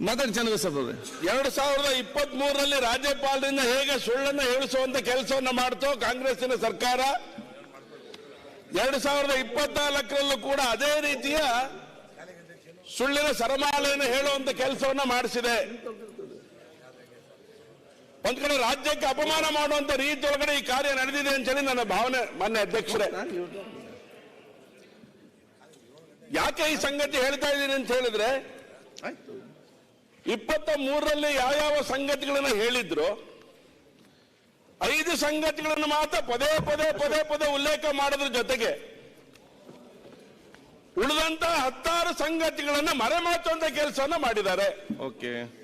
ಮಾತಾಡಿ ಚನ್ನಬಸಪ್ಪ ಅವ್ರೆ ಎರಡು ಸಾವಿರದ ಇಪ್ಪತ್ತ್ ಮೂರರಲ್ಲಿ ರಾಜ್ಯಪಾಲರಿಂದ ಹೇಗೆ ಸುಳ್ಳನ್ನು ಹೇಳಿಸುವಂತ ಕೆಲಸವನ್ನ ಮಾಡ್ತೋ ಕಾಂಗ್ರೆಸ್ಸಿನ ಸರ್ಕಾರ? ಎರಡು ಸಾವಿರದ ಇಪ್ಪತ್ನಾಲ್ಕರಲ್ಲೂ ಕೂಡ ಅದೇ ರೀತಿಯ ಸುಳ್ಳಿನ ಸರಮಾಲೆಯನ್ನು ಹೇಳುವಂತ ಕೆಲಸವನ್ನ ಮಾಡಿಸಿದೆ. ಒಂದ್ ಕಡೆ ರಾಜ್ಯಕ್ಕೆ ಅಪಮಾನ ಮಾಡುವಂತ ರೀತಿ ಒಳಗಡೆ ಈ ಕಾರ್ಯ ನಡೆದಿದೆ ಅಂತ ಹೇಳಿ ನನ್ನ ಭಾವನೆ, ಮಾನ್ಯ ಅಧ್ಯಕ್ಷರೇ. ಯಾಕೆ ಈ ಸಂಗತಿ ಹೇಳ್ತಾ ಇದ್ದೀನಿ ಅಂತ ಹೇಳಿದ್ರೆ ಇಪ್ಪತ್ತ ಮೂರರಲ್ಲಿ ಯಾವ್ಯಾವ ಸಂಗತಿಗಳನ್ನು ಹೇಳಿದ್ರು ಐದು ಸಂಗತಿಗಳನ್ನು ಮಾತ್ರ ಪದೇ ಪದೇ ಪದೇ ಪದೇ ಉಲ್ಲೇಖ ಮಾಡೋದ್ರ ಜೊತೆಗೆ ಉಳಿದಂತ ಹತ್ತಾರು ಸಂಗತಿಗಳನ್ನ ಮರೆಮಾಚುವಂತ ಕೆಲಸವನ್ನ ಮಾಡಿದ್ದಾರೆ. ಓಕೆ.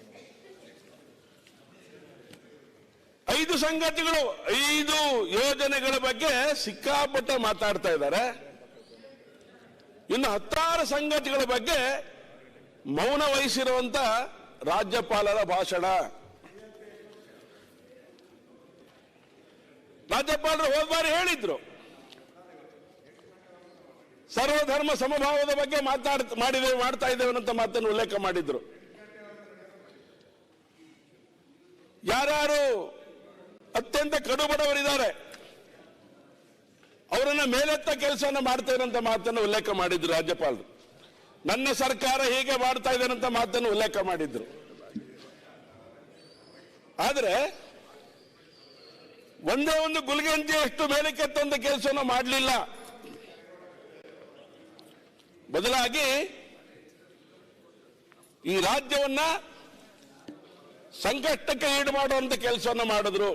ಐದು ಸಂಗತಿಗಳು ಐದು ಯೋಜನೆಗಳ ಬಗ್ಗೆ ಸಿಕ್ಕಾಪಟ್ಟೆ ಮಾತಾಡ್ತಾ ಇದ್ದಾರೆ. ಇನ್ನು ಹತ್ತಾರು ಸಂಗತಿಗಳ ಬಗ್ಗೆ ಮೌನ ವಹಿಸಿರುವಂತ ರಾಜ್ಯಪಾಲರ ಭಾಷಣ. ರಾಜ್ಯಪಾಲರು ಹೋದ ಬಾರಿ ಹೇಳಿದ್ರು. ಸರ್ವಧರ್ಮ ಸಮಭಾವದ ಬಗ್ಗೆ ಮಾತಾಡ್ ಮಾಡಿದ್ದೇವೆ ಮಾಡ್ತಾ ಇದ್ದೇವೆ ಅಂತ ಮಾತನ್ನು ಉಲ್ಲೇಖ ಮಾಡಿದ್ರು. ಯಾರ್ಯಾರು ಅತ್ಯಂತ ಕಡುಬಡವರಿದ್ದಾರೆ, ಅವರನ್ನ ಮೇಲೆತ್ತ ಕೆಲಸವನ್ನು ಮಾಡ್ತೇನೆ ಅಂತ ಮಾತನ್ನು ಉಲ್ಲೇಖ ಮಾಡಿದ್ರು ರಾಜ್ಯಪಾಲರು. ನನ್ನ ಸರ್ಕಾರ ಹೀಗೆ ಮಾಡ್ತಾ ಇದೆ ಅಂತ ಮಾತನ್ನು ಉಲ್ಲೇಖ ಮಾಡಿದ್ರು. ಆದ್ರೆ ಒಂದೇ ಒಂದು ಗುಲ್ಗಂಜಿಯಷ್ಟು ತಂದ ಕೆಲಸವನ್ನು ಮಾಡಲಿಲ್ಲ. ಬದಲಾಗಿ ಈ ರಾಜ್ಯವನ್ನ ಸಂಕಷ್ಟಕ್ಕೆ ಈಡು ಮಾಡುವಂತ ಕೆಲಸವನ್ನು ಮಾಡಿದ್ರು.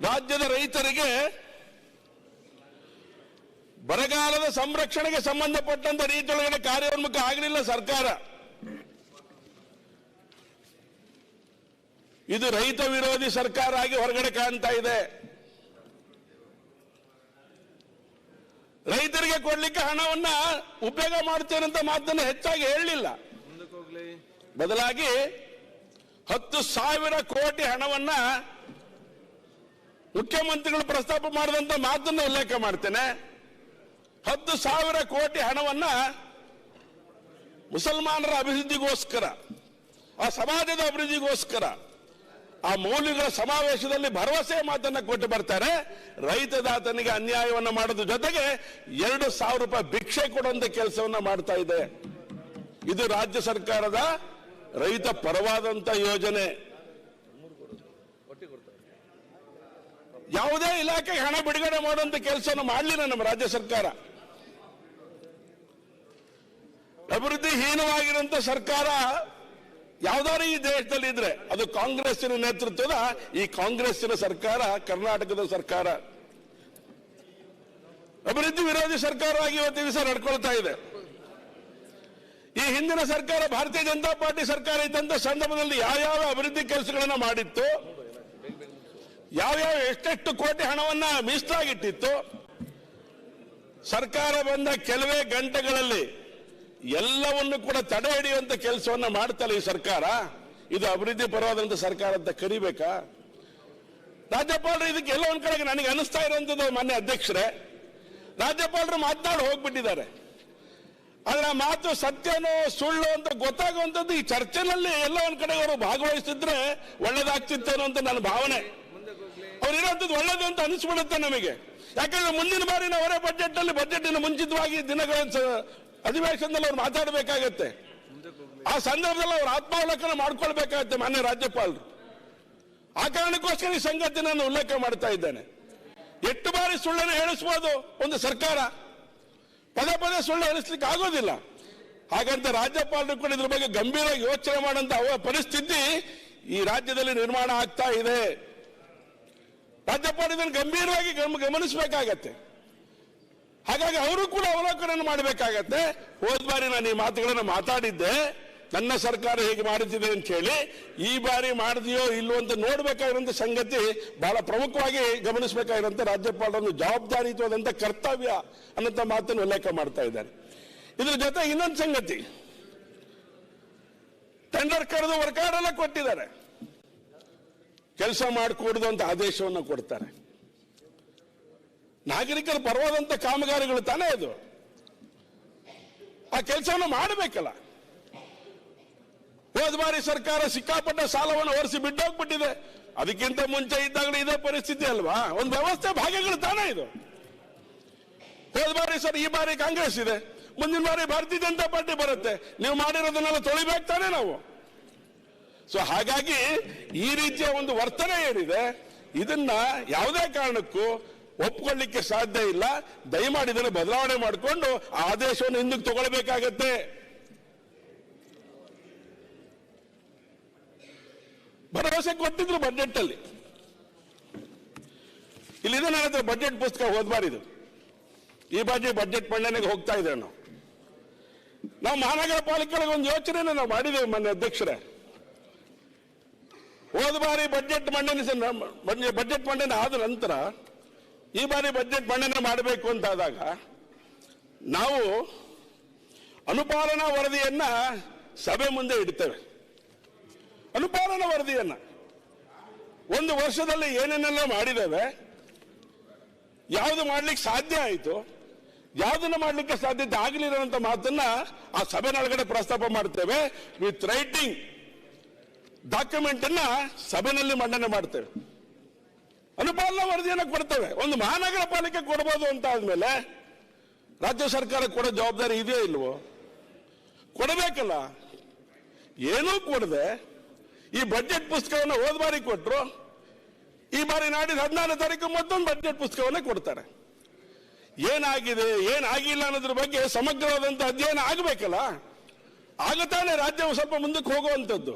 ರಾಜ್ಯದ ರೈತರಿಗೆ ಬರಗಾಲದ ಸಂರಕ್ಷಣೆಗೆ ಸಂಬಂಧಪಟ್ಟಂತ ರೀತಿಯೊಳಗಡೆ ಕಾರ್ಯೋನ್ಮುಖ ಆಗಲಿಲ್ಲ ಸರ್ಕಾರ. ಇದು ರೈತ ವಿರೋಧಿ ಸರ್ಕಾರ ಆಗಿ ಹೊರಗಡೆ ಕಾಣ್ತಾ ಇದೆ. ರೈತರಿಗೆ ಕೊಡ್ಲಿಕ್ಕೆ ಹಣವನ್ನ ಉಪಯೋಗ ಮಾಡ್ತೇನೆ ಅಂತ ಮಾತನ್ನು ಹೆಚ್ಚಾಗಿ ಹೇಳಲಿಲ್ಲ. ಬದಲಾಗಿ ಹತ್ತು ಸಾವಿರ ಕೋಟಿ ಹಣವನ್ನ ಮುಖ್ಯಮಂತ್ರಿಗಳು ಪ್ರಸ್ತಾಪ ಮಾಡಿದಂತ ಮಾತನ್ನು ಉಲ್ಲೇಖ ಮಾಡ್ತೇನೆ. ಹತ್ತು ಸಾವಿರ ಕೋಟಿ ಹಣವನ್ನ ಮುಸಲ್ಮಾನರ ಅಭಿವೃದ್ಧಿಗೋಸ್ಕರ, ಆ ಸಮಾಜದ ಅಭಿವೃದ್ಧಿಗೋಸ್ಕರ, ಆ ಮೌಲ್ಯಗಳ ಸಮಾವೇಶದಲ್ಲಿ ಭರವಸೆ ಮಾತನ್ನ ಕೊಟ್ಟು ಬರ್ತಾರೆ. ರೈತದಾತನಿಗೆ ಅನ್ಯಾಯವನ್ನು ಮಾಡೋದ್ರ ಜೊತೆಗೆ ಎರಡು ಸಾವಿರ ರೂಪಾಯಿ ಭಿಕ್ಷೆ ಕೊಡುವಂತ ಕೆಲಸವನ್ನ ಮಾಡ್ತಾ ಇದೆ. ಇದು ರಾಜ್ಯ ಸರ್ಕಾರದ ರೈತ ಪರವಾದಂತ ಯೋಜನೆ. ಯಾವುದೇ ಇಲಾಖೆಗೆ ಹಣ ಬಿಡುಗಡೆ ಮಾಡುವಂತ ಕೆಲಸವನ್ನು ಮಾಡಲಿಲ್ಲ ನಮ್ಮ ರಾಜ್ಯ ಸರ್ಕಾರ. ಅಭಿವೃದ್ಧಿ ಹೀನವಾಗಿರುವಂತ ಸರ್ಕಾರ ಯಾವ್ದಾರು ಈ ದೇಶದಲ್ಲಿ ಇದ್ರೆ ಅದು ಕಾಂಗ್ರೆಸ್ಸಿನ ನೇತೃತ್ವದ ಈ ಕಾಂಗ್ರೆಸ್ಸಿನ ಸರ್ಕಾರ, ಕರ್ನಾಟಕದ ಸರ್ಕಾರ. ಅಭಿವೃದ್ಧಿ ವಿರೋಧಿ ಸರ್ಕಾರವಾಗಿ ಇವತ್ತು ದಿವಸ ನಡ್ಕೊಳ್ತಾ ಇದೆ. ಈ ಹಿಂದಿನ ಸರ್ಕಾರ ಭಾರತೀಯ ಜನತಾ ಪಾರ್ಟಿ ಸರ್ಕಾರ ಇದ್ದಂತ ಸಂದರ್ಭದಲ್ಲಿ ಯಾವ್ಯಾವ ಅಭಿವೃದ್ಧಿ ಕೆಲಸಗಳನ್ನ ಮಾಡಿತ್ತು, ಯಾವ್ಯಾವ ಎಷ್ಟೆಷ್ಟು ಕೋಟಿ ಹಣವನ್ನ ಮೀಸಲಾಗಿಟ್ಟಿತ್ತು, ಸರ್ಕಾರ ಬಂದ ಕೆಲವೇ ಗಂಟೆಗಳಲ್ಲಿ ಎಲ್ಲವನ್ನು ಕೂಡ ತಡೆ ಹಿಡಿಯುವಂತ ಕೆಲಸವನ್ನ ಮಾಡ್ತಲ್ಲ ಈ ಸರ್ಕಾರ? ಇದು ಅಭಿವೃದ್ಧಿ ಪರವಾದಂತ ಸರ್ಕಾರ ಅಂತ ಕರಿಬೇಕಾ? ರಾಜ್ಯಪಾಲರು ಇದಕ್ಕೆ ಎಲ್ಲ ಒಂದ್ ಕಡೆಗೆ ನನಗೆ ಅನಿಸ್ತಾ ಇರುವಂತದ್ದು ಮಾನ್ಯ ಅಧ್ಯಕ್ಷರೇ, ರಾಜ್ಯಪಾಲರು ಮಾತನಾಡಿ ಹೋಗ್ಬಿಟ್ಟಿದ್ದಾರೆ. ಆದ್ರೆ ಮಾತು ಸತ್ಯನೋ ಸುಳ್ಳು ಅಂತ ಗೊತ್ತಾಗುವಂಥದ್ದು ಈ ಚರ್ಚೆನಲ್ಲಿ ಎಲ್ಲ ಒಂದ್ ಕಡೆ ಅವರು ಭಾಗವಹಿಸಿದ್ರೆ ಒಳ್ಳೇದಾಗ್ತಿತ್ತೇನೋ ಅಂತ ನನ್ನ ಭಾವನೆ. ಅವ್ರು ಒಳ್ಳೇದು ಅಂತ ಅನಿಸ್ಬಿಡುತ್ತೆ ನಮಗೆ. ಯಾಕಂದ್ರೆ ಮುಂದಿನ ಬಾರಿ ಅವರೇ ಬಜೆಟ್ನಲ್ಲಿ ಬಜೆಟ್ ಮುಂಚಿತವಾಗಿ ದಿನಗಳ ಅಧಿವೇಶನದಲ್ಲಿ ಅವ್ರು ಮಾತಾಡಬೇಕಾಗತ್ತೆ. ಆ ಸಂದರ್ಭದಲ್ಲಿ ಅವ್ರು ಆತ್ಮಾವಲೋಕನ ಮಾಡ್ಕೊಳ್ಬೇಕಾಗತ್ತೆ ಮಾನ್ಯ ರಾಜ್ಯಪಾಲರು. ಆ ಕಾರಣಕ್ಕೋಸ್ಕರ ಈ ಸಂಗತಿ ನಾನು ಉಲ್ಲೇಖ ಮಾಡ್ತಾ ಇದ್ದೇನೆ. ಎಷ್ಟು ಬಾರಿ ಸುಳ್ಳನ್ನು ಹೇಳಿಸ್ಬೋದು ಒಂದು ಸರ್ಕಾರ. ಪದೇ ಪದೇ ಸುಳ್ಳು ಹೇಳಿಸ್ಲಿಕ್ಕೆ ಆಗೋದಿಲ್ಲ. ಹಾಗಂತ ರಾಜ್ಯಪಾಲರು ಕೂಡ ಇದ್ರ ಬಗ್ಗೆ ಗಂಭೀರವಾಗಿ ಯೋಚನೆ ಮಾಡುವಂತ ಪರಿಸ್ಥಿತಿ ಈ ರಾಜ್ಯದಲ್ಲಿ ನಿರ್ಮಾಣ ಆಗ್ತಾ ಇದೆ. ರಾಜ್ಯಪಾಲ ಇದನ್ನು ಗಂಭೀರವಾಗಿ ಗಮ- ಗಮನಿಸಬೇಕಾಗತ್ತೆ. ಹಾಗಾಗಿ ಅವರು ಕೂಡ ಅವಲೋಕನ ಮಾಡಬೇಕಾಗತ್ತೆ. ಹೋದ ಬಾರಿ ನಾನು ಈ ಮಾತುಗಳನ್ನು ಮಾತಾಡಿದ್ದೆ. ನನ್ನ ಸರ್ಕಾರ ಹೇಗೆ ಮಾಡುತ್ತಿದೆ ಅಂತ ಹೇಳಿ ಈ ಬಾರಿ ಮಾಡಿದೆಯೋ ಇಲ್ಲೋ ಅಂತ ನೋಡ್ಬೇಕಾಗಿರುವಂತ ಸಂಗತಿ ಬಹಳ ಪ್ರಮುಖವಾಗಿ ಗಮನಿಸಬೇಕಾಗಿರುವಂತ ರಾಜ್ಯಪಾಲರನ್ನು ಜವಾಬ್ದಾರಿಯುತವಾದಂತ ಕರ್ತವ್ಯ ಅನ್ನೋಂಥ ಮಾತನ್ನು ಉಲ್ಲೇಖ ಮಾಡ್ತಾ ಇದ್ದಾರೆ. ಇದ್ರ ಜೊತೆ ಇನ್ನೊಂದು ಸಂಗತಿ. ಟೆಂಡರ್ ಕರೆದು ಎಲ್ಲ ಕೊಟ್ಟಿದ್ದಾರೆ. ಕೆಲಸ ಮಾಡಿಕೊಡುದು ಅಂತ ಆದೇಶವನ್ನು ಕೊಡ್ತಾರೆ. ನಾಗರಿಕರ ಪರವಾದಂತ ಕಾಮಗಾರಿಗಳು ತಾನೇ ಅದು. ಆ ಕೆಲಸವನ್ನು ಮಾಡಬೇಕಲ್ಲ. ಹೋದ ಬಾರಿ ಸರ್ಕಾರ ಸಿಕ್ಕಾಪಟ್ಟ ಸಾಲವನ್ನು ಹೊರಿಸಿ ಬಿಟ್ಟೋಗ್ಬಿಟ್ಟಿದೆ. ಅದಕ್ಕಿಂತ ಮುಂಚೆ ಇದ್ದಾಗಲೇ ಇದೇ ಪರಿಸ್ಥಿತಿ ಅಲ್ವಾ? ಒಂದು ವ್ಯವಸ್ಥೆ ಭಾಗಗಳು ತಾನೇ ಇದು. ಹೋದ ಬಾರಿ ಸರ್, ಈ ಬಾರಿ ಕಾಂಗ್ರೆಸ್ ಇದೆ. ಮುಂದಿನ ಬಾರಿ ಭಾರತೀಯ ಜನತಾ ಪಾರ್ಟಿ ಬರುತ್ತೆ. ನೀವು ಮಾಡಿರೋದನ್ನೆಲ್ಲ ತೊಳಿಬೇಕು ತಾನೇ ನಾವು. ಸೊ ಹಾಗಾಗಿ ಈ ರೀತಿಯ ಒಂದು ವರ್ತನೆ ಏನಿದೆ, ಇದನ್ನ ಯಾವುದೇ ಕಾರಣಕ್ಕೂ ಒಪ್ಕೊಳ್ಳಿಕ್ಕೆ ಸಾಧ್ಯ ಇಲ್ಲ. ದಯಮಾಡಿ ಇದನ್ನು ಬದಲಾವಣೆ ಮಾಡಿಕೊಂಡು ಆ ಆದೇಶವನ್ನು ಹಿಂದಕ್ಕೆ ತಗೊಳ್ಬೇಕಾಗತ್ತೆ. ಭರವಸೆ ಕೊಟ್ಟಿದ್ರು ಬಜೆಟ್ ಅಲ್ಲಿ ಇಲ್ಲಿದೆ ಹತ್ರ ಬಜೆಟ್ ಪುಸ್ತಕ ಓದ್ಬಾರಿದು ಈ ಬಾಜಿ ಬಜೆಟ್ ಮಂಡನೆಗೆ ಹೋಗ್ತಾ ಇದ್ದೇವೆ ನಾವು. ನಾವು ಮಹಾನಗರ ಪಾಲಿಕೆಗಳಿಗೆ ಒಂದು ಯೋಚನೆನ ನಾವು ಮಾಡಿದ್ದೇವೆ ಮೊನ್ನೆ ಅಧ್ಯಕ್ಷರೇ. ಹೋದ ಬಾರಿ ಬಜೆಟ್ ಮಂಡನೆ ಬಜೆಟ್ ಮಂಡನೆ ಆದ ನಂತರ ಈ ಬಾರಿ ಬಜೆಟ್ ಮಂಡನೆ ಮಾಡಬೇಕು ಅಂತಾದಾಗ ನಾವು ಅನುಪಾಲನಾ ವರದಿಯನ್ನ ಸಭೆ ಮುಂದೆ ಇಡ್ತೇವೆ. ಅನುಪಾಲನಾ ವರದಿಯನ್ನ ಒಂದು ವರ್ಷದಲ್ಲಿ ಏನೇನೆಲ್ಲ ಮಾಡಿದ್ದೇವೆ, ಯಾವುದು ಮಾಡ್ಲಿಕ್ಕೆ ಸಾಧ್ಯ ಆಯಿತು, ಯಾವುದನ್ನು ಮಾಡ್ಲಿಕ್ಕೆ ಸಾಧ್ಯತೆ ಆಗಲಿಲ್ಲ ಅಂತ ಮಾತನ್ನ ಆ ಸಭೆನೊಳಗಡೆ ಪ್ರಸ್ತಾಪ ಮಾಡ್ತೇವೆ. ವಿತ್ ರೈಟಿಂಗ್ ಡಾಕ್ಯುಮೆಂಟ್ ಅನ್ನ ಸಭೆನಲ್ಲಿ ಮಂಡನೆ ಮಾಡ್ತೇವೆ. ಅನುಪಾಲನಾ ವರದಿಯನ್ನು ಕೊಡ್ತವೆ. ಒಂದು ಮಹಾನಗರ ಪಾಲಿಕೆ ಕೊಡಬಹುದು ಅಂತ ಆದ್ಮೇಲೆ ರಾಜ್ಯ ಸರ್ಕಾರ ಕೊಡೋ ಜವಾಬ್ದಾರಿ ಇದೆಯೋ ಇಲ್ವೋ? ಕೊಡಬೇಕಲ್ಲ. ಏನೂ ಕೊಡದೆ. ಈ ಬಜೆಟ್ ಪುಸ್ತಕವನ್ನು ಹೋದ ಬಾರಿ ಕೊಟ್ಟರು ಈ ಬಾರಿ ನಾಡಿದ ಹದಿನಾರು ತಾರೀಕು ಮತ್ತೊಂದು ಬಜೆಟ್ ಪುಸ್ತಕವನ್ನೇ ಕೊಡ್ತಾರೆ. ಏನಾಗಿದೆ, ಏನಾಗಿಲ್ಲ ಅನ್ನೋದ್ರ ಬಗ್ಗೆ ಸಮಗ್ರವಾದಂತ ಅಧ್ಯಯನ ಆಗಬೇಕಲ್ಲ. ಆಗತಾನೆ ರಾಜ್ಯವು ಸ್ವಲ್ಪ ಮುಂದಕ್ಕೆ ಹೋಗುವಂಥದ್ದು.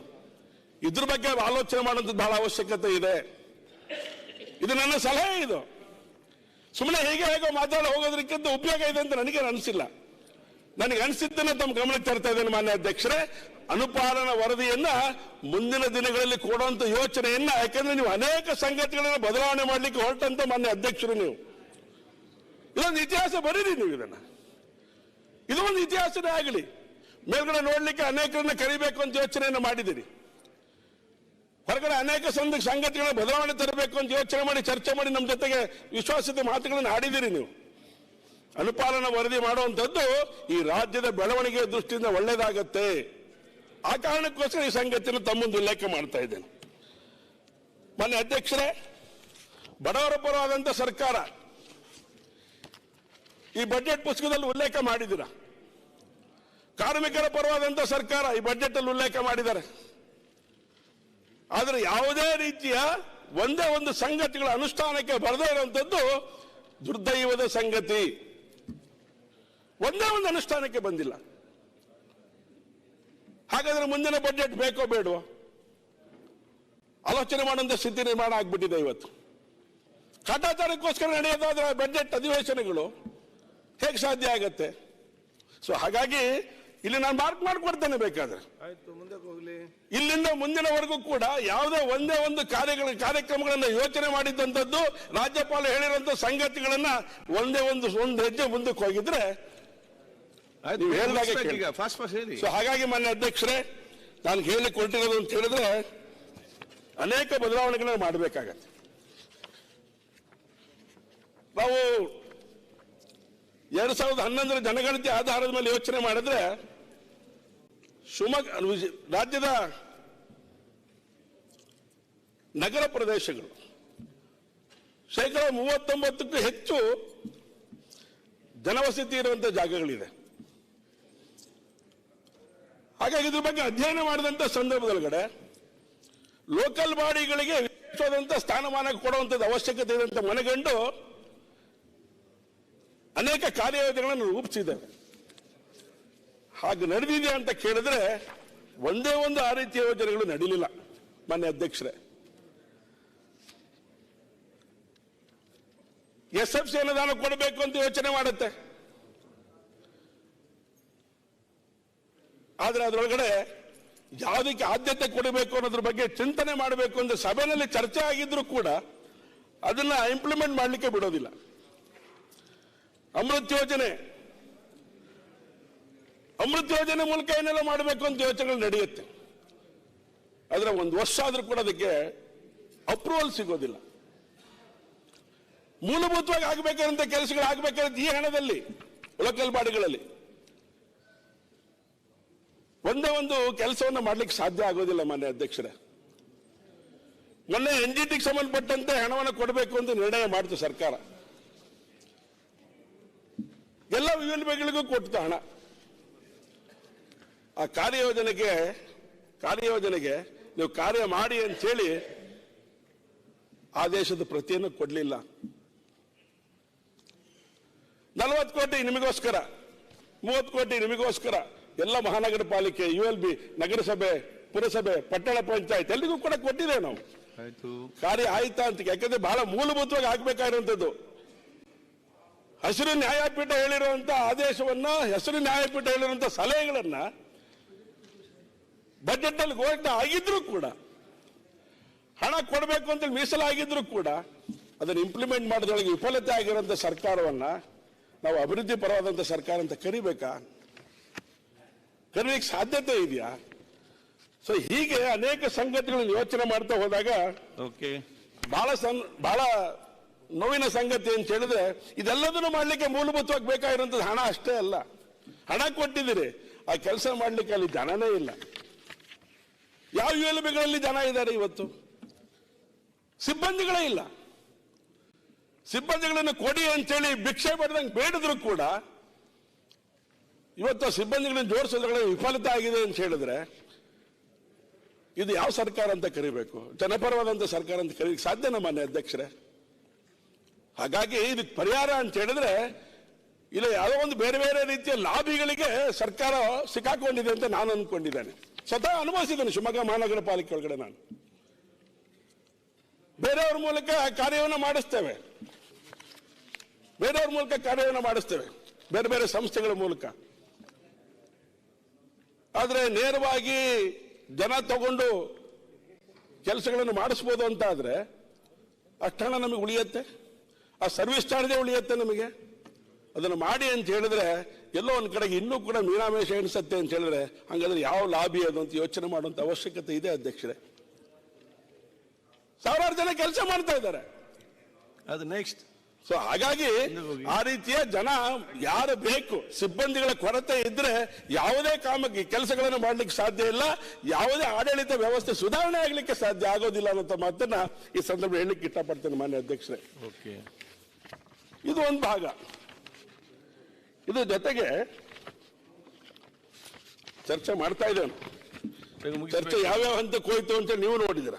ಇದ್ರ ಬಗ್ಗೆ ಆಲೋಚನೆ ಮಾಡುವಂಥದ್ದು ಬಹಳ ಅವಶ್ಯಕತೆ ಇದೆ. ಇದು ನನ್ನ ಸಲಹೆ ಇದು. ಸುಮ್ಮನೆ ಹೇಗೆ ಹೇಗೋ ಮಾತಾಡ ಹೋಗೋದಕ್ಕಿಂತ ಉಪಯೋಗ ಇದೆ ಅಂತ ನನಗೆ ಅನಿಸಿಲ್ಲ. ನನಗೆ ಅನಿಸಿದ್ದನ್ನ ತಮ್ಮ ಗಮನಕ್ಕೆ ತರ್ತಾ ಇದ್ದೇನೆ ಮಾನ್ಯ ಅಧ್ಯಕ್ಷರೇ. ಅನುಪಾಲನ ವರದಿಯನ್ನ ಮುಂದಿನ ದಿನಗಳಲ್ಲಿ ಕೊಡುವಂತ ಯೋಚನೆಯನ್ನ, ಯಾಕಂದ್ರೆ ನೀವು ಅನೇಕ ಸಂಗತಿಗಳನ್ನ ಬದಲಾವಣೆ ಮಾಡ್ಲಿಕ್ಕೆ ಹೊರಟಂತ ಮಾನ್ಯ ಅಧ್ಯಕ್ಷರು ನೀವು. ಇದೊಂದು ಇತಿಹಾಸ ಬರೀರಿ ನೀವು ಇದನ್ನ. ಇದು ಒಂದು ಇತಿಹಾಸನೇ ಆಗಲಿ. ಮೇಲ್ಗಡೆ ನೋಡ್ಲಿಕ್ಕೆ ಅನೇಕರನ್ನ ಕರಿಬೇಕು ಅಂತ ಯೋಚನೆಯನ್ನು ಮಾಡಿದ್ದೀರಿ. ಹೊರಗಡೆ ಅನೇಕ ಸಂದಿಗ್ ಸಂಗತಿಗಳ ಬದಲಾವಣೆ ತರಬೇಕು ಅಂತ ಯೋಚನೆ ಮಾಡಿ, ಚರ್ಚೆ ಮಾಡಿ ನಮ್ಮ ಜೊತೆಗೆ ವಿಶ್ವಾಸದ ಮಾತುಗಳನ್ನು ಆಡಿದಿರಿ ನೀವು. ಅನುಪಾಲನ ವರದಿ ಮಾಡುವಂಥದ್ದು ಈ ರಾಜ್ಯದ ಬೆಳವಣಿಗೆಯ ದೃಷ್ಟಿಯಿಂದ ಒಳ್ಳೇದಾಗತ್ತೆ ಆ ಕಾರಣಕ್ಕೋಸ್ಕರ ಈ ಸಂಗತಿಯನ್ನು ತಮ್ಮೊಂದು ಉಲ್ಲೇಖ ಮಾಡ್ತಾ ಇದ್ದೇನೆ. ಮೊನ್ನೆ ಅಧ್ಯಕ್ಷರೇ ಬಡವರ ಪರವಾದಂಥ ಸರ್ಕಾರ ಈ ಬಜೆಟ್ ಪುಸ್ತಕದಲ್ಲಿ ಉಲ್ಲೇಖ ಮಾಡಿದಿರ ಕಾರ್ಮಿಕರ ಪರವಾದಂಥ ಸರ್ಕಾರ ಈ ಬಜೆಟ್ ಅಲ್ಲಿ ಉಲ್ಲೇಖ ಮಾಡಿದ್ದಾರೆ. ಆದರೆ ಯಾವುದೇ ರೀತಿಯ ಒಂದೇ ಒಂದು ಸಂಗತಿಗಳ ಅನುಷ್ಠಾನಕ್ಕೆ ಬರದೇ ಇರುವಂತದ್ದು ದುರ್ದೈವದ ಸಂಗತಿ. ಒಂದೇ ಒಂದು ಅನುಷ್ಠಾನಕ್ಕೆ ಬಂದಿಲ್ಲ. ಹಾಗಾದ್ರೆ ಮುಂದಿನ ಬಜೆಟ್ ಬೇಕೋ ಬೇಡವೋ? ಆಲೋಚನೆ ಮಾಡುವಂತ ಸ್ಥಿತಿ ನಿರ್ಮಾಣ ಆಗ್ಬಿಟ್ಟಿದೆ ಇವತ್ತು. ಕಾಟಾಚಾರಕ್ಕೋಸ್ಕರ ನಡೆಯೋದಾದ್ರೆ ಬಜೆಟ್ ಅಧಿವೇಶನಗಳು ಹೇಗೆ ಸಾಧ್ಯ ಆಗತ್ತೆ? ಸೊ ಹಾಗಾಗಿ ಇಲ್ಲಿ ನಾನು ಮಾರ್ಕ್ ಮಾಡ್ಕೊಡ್ತೇನೆ ಬೇಕಾದ್ರೆ. ಇಲ್ಲಿಂದ ಮುಂದಿನವರೆಗೂ ಕೂಡ ಯಾವುದೇ ಒಂದೇ ಒಂದು ಕಾರ್ಯಗಳ ಕಾರ್ಯಕ್ರಮಗಳನ್ನ ಯೋಚನೆ ಮಾಡಿದ್ದಂಥದ್ದು ರಾಜ್ಯಪಾಲ ಹೇಳಿರುವಂತ ಸಂಗತಿಗಳನ್ನ ಒಂದೇ ಒಂದು ಒಂದು ಹೆಜ್ಜೆ ಮುಂದಕ್ಕೆ ಹೋಗಿದ್ರೆ ಸೊ ಹಾಗಾಗಿ ಮಾನ್ಯ ಅಧ್ಯಕ್ಷರೇ ನಾನು ಹೇಳಿ ಕೊಟ್ಟಿರೋದು ಅಂತ ಹೇಳಿದ್ರೆ ಅನೇಕ ಬದಲಾವಣೆಗಳನ್ನ ಮಾಡಬೇಕಾಗತ್ತೆ. ನಾವು ಎರಡ್ ಸಾವಿರದ ಹನ್ನೊಂದರ ಜನಗಣತಿ ಆಧಾರದ ಮೇಲೆ ಯೋಚನೆ ಮಾಡಿದ್ರೆ ಶಿವಮೊಗ್ಗ ರಾಜ್ಯದ ನಗರ ಪ್ರದೇಶಗಳು. ಶೇಕಡ ಮೂವತ್ತೊಂಬತ್ತಕ್ಕೂ ಹೆಚ್ಚು ಜನವಸತಿ ಇರುವಂತ ಜಾಗಗಳಿದೆ. ಹಾಗಾಗಿ ಇದ್ರ ಬಗ್ಗೆ ಅಧ್ಯಯನ ಮಾಡಿದಂತ ಸಂದರ್ಭದೊಳಗಡೆ ಲೋಕಲ್ ಬಾಡಿಗಳಿಗೆ ವಿಶೇಷವಾದಂತ ಸ್ಥಾನಮಾನ ಕೊಡುವಂತದ್ದು ಅವಶ್ಯಕತೆ ಇದೆ ಅಂತ ಮನಗಂಡು ಅನೇಕ ಕಾರ್ಯಯೋಜನೆಗಳನ್ನು ರೂಪಿಸಿದ್ದೇವೆ ಹಾಗೆ ನಡೆದಿದೆ ಅಂತ ಕೇಳಿದ್ರೆ ಒಂದೇ ಒಂದು ಆ ರೀತಿಯ ಯೋಜನೆಗಳು ನಡೀಲಿಲ್ಲ, ಮಾನ್ಯ ಅಧ್ಯಕ್ಷರೇ. ಎಸ್ ಎಫ್ ಸಿ ಅನುದಾನ ಕೊಡಬೇಕು ಅಂತ ಯೋಚನೆ ಮಾಡುತ್ತೆ. ಆದ್ರೆ ಅದರೊಳಗಡೆ ಯಾವುದಕ್ಕೆ ಆದ್ಯತೆ ಕೊಡಬೇಕು ಅನ್ನೋದ್ರ ಬಗ್ಗೆ ಚಿಂತನೆ ಮಾಡಬೇಕು ಅಂತ ಸಭೆಯಲ್ಲಿ ಚರ್ಚೆ ಆಗಿದ್ರು ಕೂಡ ಅದನ್ನ ಇಂಪ್ಲಿಮೆಂಟ್ ಮಾಡಲಿಕ್ಕೆ ಬಿಡೋದಿಲ್ಲ. ಅಮೃತ್ ಯೋಜನೆ ಅಮೃತ್ ಯೋಜನೆ ಮೂಲಕ ಏನೆಲ್ಲ ಮಾಡಬೇಕು ಅಂತ ಯೋಚನೆಗಳು ನಡೆಯುತ್ತೆ. ಆದ್ರೆ ಒಂದು ವರ್ಷ ಆದ್ರೂ ಕೂಡ ಅದಕ್ಕೆ ಅಪ್ರೂವಲ್ ಸಿಗೋದಿಲ್ಲ. ಮೂಲಭೂತವಾಗಿ ಆಗಬೇಕಾದಂತ ಕೆಲಸಗಳು ಆಗಬೇಕಾದ ಈ ಹಣದಲ್ಲಿ ಲೋಕಲ್ ಬಾಡಿಗಳಲ್ಲಿ ಒಂದೇ ಒಂದು ಕೆಲಸವನ್ನು ಮಾಡ್ಲಿಕ್ಕೆ ಸಾಧ್ಯ ಆಗೋದಿಲ್ಲ ಮಾನ್ಯ ಅಧ್ಯಕ್ಷರೇ. ಮೊನ್ನೆ ಎನ್ ಜಿ ಟಿಗೆ ಸಂಬಂಧಪಟ್ಟಂತೆ ಹಣವನ್ನು ಕೊಡಬೇಕು ಅಂತ ನಿರ್ಣಯ ಮಾಡಿತು ಸರ್ಕಾರ. ಎಲ್ಲ ವಿವಿಧಗಳಿಗೂ ಕೊಡ್ತು ಹಣ. ಆ ಕಾರ್ಯಯೋಜನೆಗೆ ಕಾರ್ಯಯೋಜನೆಗೆ ನೀವು ಕಾರ್ಯ ಮಾಡಿ ಅಂತ ಹೇಳಿ ಆದೇಶದ ಪ್ರತಿಯನ್ನು ಕೊಡಲಿಲ್ಲ. ನಲವತ್ತು ಕೋಟಿ ನಿಮಗೋಸ್ಕರ ಮೂವತ್ತು ಕೋಟಿ ನಿಮಗೋಸ್ಕರ ಎಲ್ಲ ಮಹಾನಗರ ಪಾಲಿಕೆ ಯು ಎಲ್ ಬಿ ನಗರಸಭೆ ಪುರಸಭೆ ಪಟ್ಟಣ ಪಂಚಾಯತ್ ಎಲ್ಲಿಗೂ ಕೂಡ ಕೊಟ್ಟಿದೆ ನಾವು. ಕಾರ್ಯ ಆಯ್ತಾ ಅಂತ ಯಾಕಂದ್ರೆ ಬಹಳ ಮೂಲಭೂತವಾಗಿ ಆಗ್ಬೇಕಾಗಿರುವಂತದ್ದು ಹಸಿರು ನ್ಯಾಯಪೀಠ ಹೇಳಿರುವಂತಹ ಆದೇಶವನ್ನ ಹಸಿರು ನ್ಯಾಯಪೀಠ ಹೇಳಿರುವಂತಹ ಸಲಹೆಗಳನ್ನ ಬಜೆಟ್ ಅಲ್ಲಿ ಘೋಷಣೆ ಆಗಿದ್ರು ಕೂಡ ಹಣ ಕೊಡಬೇಕು ಅಂತ ಮೀಸಲಾಗಿದ್ರು ಕೂಡ ಅದನ್ನು ಇಂಪ್ಲಿಮೆಂಟ್ ಮಾಡೋದ್ರೊಳಗೆ ವಿಫಲತೆ ಆಗಿರುವಂತ ಸರ್ಕಾರವನ್ನ ನಾವು ಅಭಿವೃದ್ಧಿ ಪರವಾದಂತ ಸರ್ಕಾರ ಅಂತ ಕರಿಬೇಕಾ? ಕರೀಲಿಕ್ಕೆ ಸಾಧ್ಯತೆ ಇದೆಯಾ? ಸೊ ಹೀಗೆ ಅನೇಕ ಸಂಗತಿಗಳನ್ನು ಯೋಚನೆ ಮಾಡ್ತಾ ಹೋದಾಗ ಓಕೆ ಬಹಳ ಸಂ ಬಹಳ ನೋವಿನ ಸಂಗತಿ ಅಂತ ಹೇಳಿದ್ರೆ ಇದೆಲ್ಲದನ್ನು ಮಾಡ್ಲಿಕ್ಕೆ ಮೂಲಭೂತವಾಗಿ ಬೇಕಾಗಿರುವಂತದ್ದು ಹಣ ಅಷ್ಟೇ ಅಲ್ಲ. ಹಣ ಕೊಟ್ಟಿದ್ದೀರಿ ಆ ಕೆಲಸ ಮಾಡ್ಲಿಕ್ಕೆ ಅಲ್ಲಿ ಜನನೇ ಇಲ್ಲ. ಯಾವ ಯು ಎಲ್ ಬಿಗಳಲ್ಲಿ ಜನ ಇದ್ದಾರೆ ಇವತ್ತು? ಸಿಬ್ಬಂದಿಗಳೇ ಇಲ್ಲ. ಸಿಬ್ಬಂದಿಗಳನ್ನು ಕೊಡಿ ಅಂತೇಳಿ ಭಿಕ್ಷೆ ಪಡೆದಂಗೆ ಬೇಡಿದ್ರು ಕೂಡ ಇವತ್ತು ಸಿಬ್ಬಂದಿಗಳನ್ನು ಜೋಡಿಸೋದ್ರಲ್ಲಿ ವಿಫಲತೆ ಆಗಿದೆ ಅಂತ ಹೇಳಿದ್ರೆ ಇದು ಯಾವ ಸರ್ಕಾರ ಅಂತ ಕರಿಬೇಕು? ಜನಪರವಾದಂತ ಸರ್ಕಾರ ಅಂತ ಕರೀಲಿಕ್ಕೆ ಸಾಧ್ಯ ಮಾನ್ಯ ಅಧ್ಯಕ್ಷರೇ? ಹಾಗಾಗಿ ಇದಕ್ಕೆ ಪರಿಹಾರ ಅಂತ ಹೇಳಿದ್ರೆ ಇಲ್ಲ, ಯಾವುದೋ ಒಂದು ಬೇರೆ ಬೇರೆ ರೀತಿಯ ಲಾಬಿಗಳಿಗೆ ಸರ್ಕಾರ ಸಿಕ್ಕಾಕೊಂಡಿದೆ ಅಂತ ನಾನು ಅನ್ಕೊಂಡಿದ್ದೇನೆ ಸ್ವತಃ ಅನುಭವಿಸಿದ್ದೇನೆ ಶಿವಮೊಗ್ಗ ಮಹಾನಗರ ಪಾಲಿಕೆ ಒಳಗಡೆ ನಾನು. ಬೇರೆಯವ್ರ ಮೂಲಕ ಕಾರ್ಯವನ್ನು ಮಾಡಿಸ್ತೇವೆ. ಬೇರೆಯವ್ರ ಮೂಲಕ ಕಾರ್ಯವನ್ನು ಮಾಡಿಸ್ತೇವೆ. ಬೇರೆ ಬೇರೆ ಸಂಸ್ಥೆಗಳ ಮೂಲಕ. ಆದ್ರೆ ನೇರವಾಗಿ ಜನ ತಗೊಂಡು ಕೆಲಸಗಳನ್ನು ಮಾಡಿಸ್ಬೋದು ಅಂತ ಆದ್ರೆ ಹಣ ನಮಗೆ ಉಳಿಯತ್ತೆ. ಆ ಸರ್ವಿಸ್ ಚಾರ್ಜೇ ಉಳಿಯತ್ತೆ ನಮಗೆ. ಅದನ್ನು ಮಾಡಿ ಅಂತ ಹೇಳಿದ್ರೆ ಎಲ್ಲೋ ಒಂದು ಕಡೆಗೆ ಇನ್ನೂ ಕೂಡ ಮೀನಾಮೇಶ ಎಣಿಸುತ್ತೆ ಅಂತ ಹೇಳಿದ್ರೆ ಹಂಗಾದ್ರೆ ಯಾವ ಲಾಭಿ ಅದು ಅಂತ ಯೋಚನೆ ಮಾಡುವಂಥ ಅವಶ್ಯಕತೆ ಇದೆ ಅಧ್ಯಕ್ಷರೇ. ಸಾವಿರಾರು ಜನ ಕೆಲಸ ಮಾಡ್ತಾ ಇದ್ದಾರೆ. ಅದು ನೆಕ್ಸ್ಟ್ ಸೊ ಹಾಗಾಗಿ ಆ ರೀತಿಯ ಜನ ಯಾರು ಬೇಕು ಸಿಬ್ಬಂದಿಗಳ ಕೊರತೆ ಇದ್ರೆ ಯಾವುದೇ ಕಾಮಕ್ಕೆ ಕೆಲಸಗಳನ್ನು ಮಾಡ್ಲಿಕ್ಕೆ ಸಾಧ್ಯ ಇಲ್ಲ ಯಾವುದೇ ಆಡಳಿತ ವ್ಯವಸ್ಥೆ ಸುಧಾರಣೆ ಆಗ್ಲಿಕ್ಕೆ ಸಾಧ್ಯ ಆಗೋದಿಲ್ಲ ಅನ್ನೋ ಮಾತನ್ನ ಈ ಸಂದರ್ಭ ಹೇಳಲಿಕ್ಕೆ ಇಷ್ಟಪಡ್ತೇನೆ ಮಾನ್ಯ ಅಧ್ಯಕ್ಷರೇ. ಓಕೆ ಇದು ಒಂದು ಭಾಗ. ಇದು ಜೊತೆಗೆ ಚರ್ಚೆ ಮಾಡ್ತಾ ಇದ್ದೇನೆ. ಚರ್ಚೆ ಯಾವ್ಯಾವ ಹಂತಕ್ಕೆ ಹೋಯ್ತು ಅಂತ ನೀವು ನೋಡಿದಿರ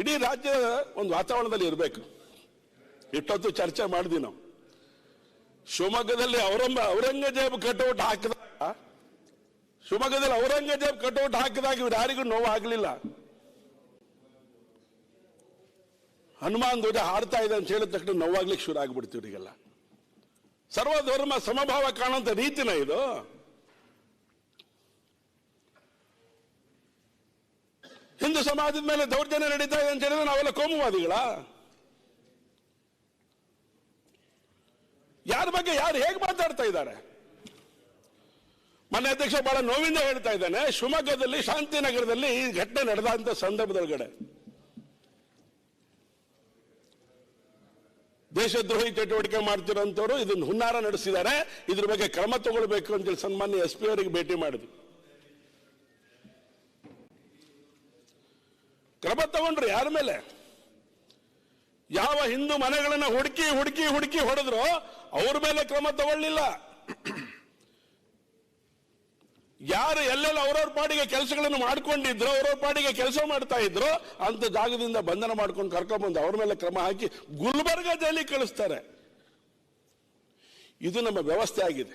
ಇಡೀ ರಾಜ್ಯದ ಒಂದು ವಾತಾವರಣದಲ್ಲಿ ಇರಬೇಕು. ಇಷ್ಟೊತ್ತು ಚರ್ಚೆ ಮಾಡಿದ್ವಿ ನಾವು. ಶಿವಮೊಗ್ಗದಲ್ಲಿ ಅವರಂಬ ಔರಂಗಜೇಬ್ ಕಟೌಟ್ ಹಾಕಿದಾಗ ಶಿವಮೊಗ್ಗದಲ್ಲಿ ಔರಂಗಜೇಬ್ ಕಟೌಟ್ ಹಾಕಿದಾಗ ಇವ್ರು ಯಾರಿಗೂ ನೋವು ಆಗಲಿಲ್ಲ ಹನುಮಾನ್ ಧ್ವಜ ಹಾಡ್ತಾ ಇದೆ ಅಂತ ಹೇಳಿದ ತಕ್ಷಣ ನೋವಾಗ್ಲಿಕ್ಕೆ ಶುರು ಆಗ್ಬಿಡ್ತೀವಿ ಇವರಿಗೆಲ್ಲ. ಸರ್ವಧರ್ಮ ಸಮಭಾವ ಕಾಣುವಂಥ ರೀತಿನ ಇದು. ಹಿಂದೂ ಸಮಾಜದ ಮೇಲೆ ದೌರ್ಜನ್ಯ ನಡೀತಾ ಇದೆ ಅಂತ ಹೇಳಿದ್ರೆ ನಾವೆಲ್ಲ ಕೋಮುವಾದಿಗಳ? ಯಾರ ಬಗ್ಗೆ ಯಾರು ಹೇಗೆ ಮಾತಾಡ್ತಾ ಇದ್ದಾರೆ? ಮನೆ ಅಧ್ಯಕ್ಷ, ಬಹಳ ನೋವಿಂದ ಹೇಳ್ತಾ ಇದ್ದಾನೆ. ಶಿವಮೊಗ್ಗದಲ್ಲಿ, ಶಾಂತಿನಗರದಲ್ಲಿ ಈ ಘಟನೆ ನಡೆದಂತ ಸಂದರ್ಭದೊಳಗಡೆ. ದೇಶದ್ರೋಹಿ ಚಟುವಟಿಕೆ ಮಾಡ್ತಿರೋಂಥವ್ರು ಇದನ್ನು ಹುನ್ನಾರ ನಡೆಸಿದ್ದಾರೆ. ಇದ್ರ ಬಗ್ಗೆ ಕ್ರಮ ತಗೊಳ್ಬೇಕು ಅಂತೇಳಿ ಸನ್ಮಾನ್ಯ ಎಸ್ ಪಿ ಅವರಿಗೆ ಭೇಟಿ ಮಾಡಿದ್ವಿ. ಕ್ರಮ ತಗೊಂಡ್ರು ಯಾರ ಮೇಲೆ? ಯಾವ ಹಿಂದೂ ಮನೆಗಳನ್ನ ಹುಡುಕಿ ಹುಡುಕಿ ಹುಡುಕಿ ಹೊಡೆದ್ರು ಅವ್ರ ಮೇಲೆ ಕ್ರಮ ತಗೊಳ್ಳಿಲ್ಲ. ಯಾರು ಎಲ್ಲೆಲ್ಲ ಅವ್ರವ್ರ ಪಾಡಿಗೆ ಕೆಲಸಗಳನ್ನು ಮಾಡ್ಕೊಂಡಿದ್ರು, ಅವ್ರವ್ರ ಪಾಡಿಗೆ ಕೆಲಸ ಮಾಡ್ತಾ ಇದ್ರು ಅಂತ ಜಾಗದಿಂದ ಬಂಧನ ಮಾಡ್ಕೊಂಡು ಕರ್ಕೊಂಡ್ಬಂದು ಅವ್ರ ಮೇಲೆ ಕ್ರಮ ಹಾಕಿ ಗುಲ್ಬರ್ಗ ಜೈಲಿಗೆ ಕಳಿಸ್ತಾರೆ. ಇದು ನಮ್ಮ ವ್ಯವಸ್ಥೆ ಆಗಿದೆ.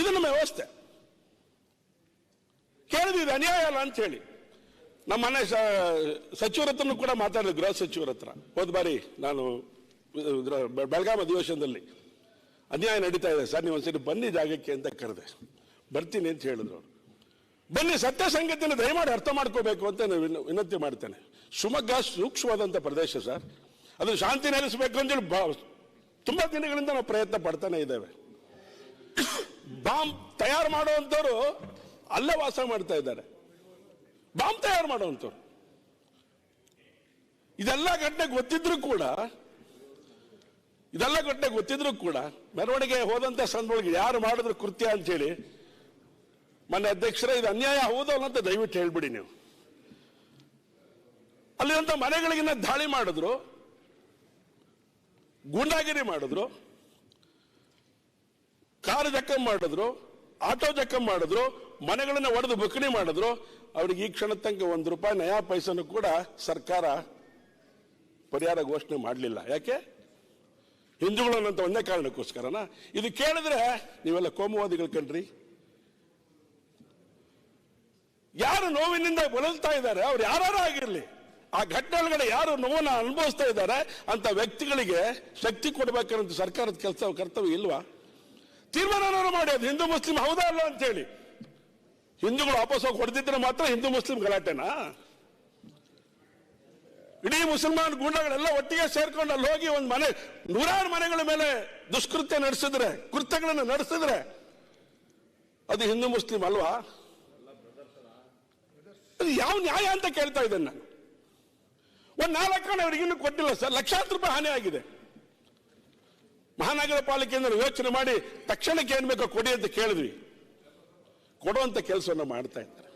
ಇದು ನಮ್ಮ ವ್ಯವಸ್ಥೆ. ಕೇಳಿದ್ವಿ ಅನ್ಯಾಯ ಅಲ್ಲ ಅಂತ ಹೇಳಿ. ನಮ್ಮ ಮನೆ ಸಚಿವರ ಹತ್ರನೂ ಕೂಡ ಮಾತಾಡಿದ್ರು, ಗೃಹ ಸಚಿವರ ಹತ್ರ. ಹೋದ ಬಾರಿ ನಾನು ಬೆಳಗಾವಿ ಬೆಳಗಾಂ ಅಧಿವೇಶನದಲ್ಲಿ ಅನ್ಯಾಯ ನಡೀತಾ ಇದೆ. ಸರ್ ನೀವು ಒಂದ್ಸರಿ ಬನ್ನಿ ಜಾಗಕ್ಕೆ ಅಂತ ಕರೆದೆ. ಬರ್ತೀನಿ ಅಂತ ಹೇಳಿದ್ರು ಅವರು. ಬನ್ನಿ ಸತ್ಯ ಸಂಗತಿಯನ್ನು ದಯಮಾಡಿ ಅರ್ಥ ಮಾಡ್ಕೋಬೇಕು ಅಂತ ನಾನು ವಿನ- ವಿನಂತಿ ಮಾಡ್ತೇನೆ. ಶಿವಮೊಗ್ಗ ಸೂಕ್ಷ್ಮವಾದಂಥ ಪ್ರದೇಶ ಸರ್. ಅದು ಶಾಂತಿ ನೆಲೆಸಬೇಕು ಅಂತೇಳಿ ಬಾ ತುಂಬ ದಿನಗಳಿಂದ ನಾವು ಪ್ರಯತ್ನ ಪಡ್ತಾನೆ ಇದ್ದೇವೆ. ಬಾಂಬ್ ತಯಾರು ಮಾಡುವಂಥವ್ರು ಅಲ್ಲೇ ವಾಸ ಮಾಡ್ತಾ ಇದ್ದಾರೆ. ಬಾಂಬ್ ತಯಾರು ಮಾಡುವಂಥವ್ರು. ಇದೆಲ್ಲ ಘಟನೆ ಗೊತ್ತಿದ್ರು ಕೂಡ, ಇದೆಲ್ಲ ಘಟನೆ ಗೊತ್ತಿದ್ರು ಕೂಡ, ಮೆರವಣಿಗೆ ಹೋದಂತ ಸಂದರ್ಭಗಳಿಗೆ ಯಾರು ಮಾಡಿದ್ರು ಕೃತ್ಯ ಅಂತೇಳಿ ಮನೆ ಅಧ್ಯಕ್ಷರೇ, ಇದು ಅನ್ಯಾಯ ಹೌದಲ್ಲ ಅಂತ ದಯವಿಟ್ಟು ಹೇಳ್ಬಿಡಿ ನೀವು. ಅಲ್ಲಿರುವಂತ ಮನೆಗಳಿಗಿನ್ನ ದಾಳಿ ಮಾಡಿದ್ರು, ಗೂಂಡಾಗಿರಿ ಮಾಡಿದ್ರು, ಕಾರು ಜಕ್ಕಂ ಮಾಡಿದ್ರು, ಆಟೋ ಜಕ್ಕಂ ಮಾಡಿದ್ರು, ಮನೆಗಳನ್ನ ಒಡೆದು ಬುಕ್ಕಣಿ ಮಾಡಿದ್ರು, ಅವ್ರಿಗೆ ಈ ಕ್ಷಣ ತನಕ ಒಂದು ರೂಪಾಯಿ ನಯಾ ಪೈಸನು ಕೂಡ ಸರ್ಕಾರ ಪರಿಹಾರ ಘೋಷಣೆ ಮಾಡಲಿಲ್ಲ. ಯಾಕೆ? ಹಿಂದೂಗಳು ಅನ್ನೋಂಥ ಒಂದೇ ಕಾರಣಕ್ಕೋಸ್ಕರನ? ಇದು ಕೇಳಿದ್ರೆ ನೀವೆಲ್ಲ ಕೋಮುವಾದಿಗಳು ಕಣ್ರಿ. ಯಾರು ನೋವಿನಿಂದ ಬಳಲ್ತಾ ಇದ್ದಾರೆ? ಅವ್ರು ಯಾರು ಆಗಿರಲಿ? ಆ ಘಟನೆ ಒಳಗಡೆ ಯಾರು ನೋವನ್ನ ಅನುಭವಿಸ್ತಾ ಇದ್ದಾರೆ? ಅಂತ ವ್ಯಕ್ತಿಗಳಿಗೆ ಶಕ್ತಿ ಕೊಡಬೇಕನ್ನೋದು ಸರ್ಕಾರದ ಕೆಲಸ, ಕರ್ತವ್ಯ ಇಲ್ವಾ? ತೀರ್ಮಾನವನ್ನು ಮಾಡಿ ಅದು ಹಿಂದೂ ಮುಸ್ಲಿಂ ಹೌದಾ ಅಲ್ಲ ಅಂತ ಹೇಳಿ. ಹಿಂದೂಗಳು ವಾಪಸ್ ಹೋಗಿ ಹೊಡೆದಿದ್ರೆ ಮಾತ್ರ ಹಿಂದೂ ಮುಸ್ಲಿಂ ಗಲಾಟೆನಾ? ಇಡೀ ಮುಸಲ್ಮಾನ್ ಗುಂಡಗಳೆಲ್ಲ ಒಟ್ಟಿಗೆ ಸೇರ್ಕೊಂಡು ಅಲ್ಲಿ ಹೋಗಿ ಒಂದು ಮನೆ, ನೂರಾರು ಮನೆಗಳ ಮೇಲೆ ದುಷ್ಕೃತ್ಯ ನಡೆಸಿದ್ರೆ, ಕೃತ್ಯಗಳನ್ನು ನಡೆಸಿದ್ರೆ ಅದು ಹಿಂದೂ ಮುಸ್ಲಿಂ ಅಲ್ವಾ? ಅದು ಯಾವ ನ್ಯಾಯ ಅಂತ ಕೇಳ್ತಾ ಇದ್ದೇನೆ ನಾನು. ಒಂದು ನಾಲ್ಕು ಹಣ ಅವರಿಗಿನ್ನೂ ಕೊಟ್ಟಿಲ್ಲ ಸರ್. ಲಕ್ಷಾಂತರ ರೂಪಾಯಿ ಹಾನಿ ಆಗಿದೆ. ಮಹಾನಗರ ಪಾಲಿಕೆಯಿಂದ ಯೋಚನೆ ಮಾಡಿ ತಕ್ಷಣಕ್ಕೆ ಏನು ಬೇಕೋ ಕೊಡಿ ಅಂತ ಕೇಳಿದ್ವಿ. ಕೊಡುವಂತ ಕೆಲಸವನ್ನು ಮಾಡ್ತಾ ಇದ್ದಾರೆ.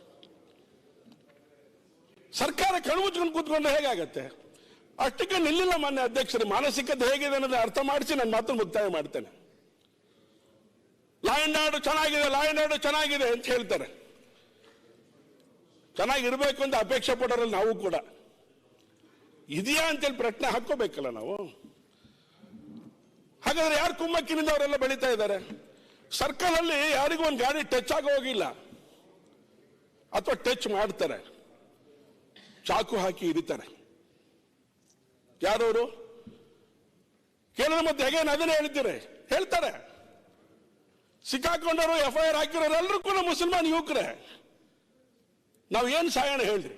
ಸರ್ಕಾರ ಕಣ್ಮುಚ್ಕೊಂಡು ಕೂತ್ಕೊಂಡ್ರೆ ಹೇಗಾಗತ್ತೆ? ಅಷ್ಟಕ್ಕೆ ನಿಲ್ಲಿಲ್ಲ ಮಾನ್ಯ ಅಧ್ಯಕ್ಷರು. ಮಾನಸಿಕತೆ ಹೇಗಿದೆ ಅನ್ನೋದು ಅರ್ಥ ಮಾಡಿಸಿ ನನ್ನ ಮಾತ್ರ ಮುಕ್ತಾಯ ಮಾಡ್ತೇನೆ. ಲಾಯನ್ ಅಂಡ್ ಆರ್ಡರ್ ಚೆನ್ನಾಗಿದೆ ಲಾಯನ್ ಅಂಡ್ ಆರ್ಡರ್ ಚೆನ್ನಾಗಿದೆ ಅಂತ ಹೇಳ್ತಾರೆ. ಚೆನ್ನಾಗಿರ್ಬೇಕು ಅಂತ ಅಪೇಕ್ಷೆ ಪಡೋರಲ್ಲಿ ನಾವು ಕೂಡ. ಇದೆಯಾ ಅಂತೇಳಿ ಪ್ರಶ್ನೆ ಹಾಕೋಬೇಕಲ್ಲ ನಾವು? ಹಾಗಾದ್ರೆ ಯಾರು ಕುಮ್ಮಕ್ಕಿನಿಂದ ಅವರೆಲ್ಲ ಬೆಳೀತಾ ಇದ್ದಾರೆ? ಸರ್ಕಲ್ ಅಲ್ಲಿ ಯಾರಿಗೂ ಒಂದು ಗಾಡಿ ಟಚ್ ಆಗ ಹೋಗಿಲ್ಲ. ಅಥವಾ ಟಚ್ ಮಾಡ್ತಾರೆ. ಚಾಕು ಹಾಕಿ ಇರಿತಾರೆ. ಯಾರವರು? ಕೇಳಿದ ಮತ್ತೆ ಹೇಗೆ ಅದನ್ನೇ ಹೇಳ್ತೀರಿ? ಹೇಳ್ತಾರೆ. ಸಿಕ್ಕಾಕೊಂಡವರು ಎಫ್ ಐ ಆರ್ ಹಾಕಿರೋರು ಎಲ್ಲರೂ ಕೂಡ ಮುಸಲ್ಮಾನ್ ಯುವಕರೇ. ನಾವು ಏನು ಸಾಯೋಣ ಹೇಳ್ರಿ?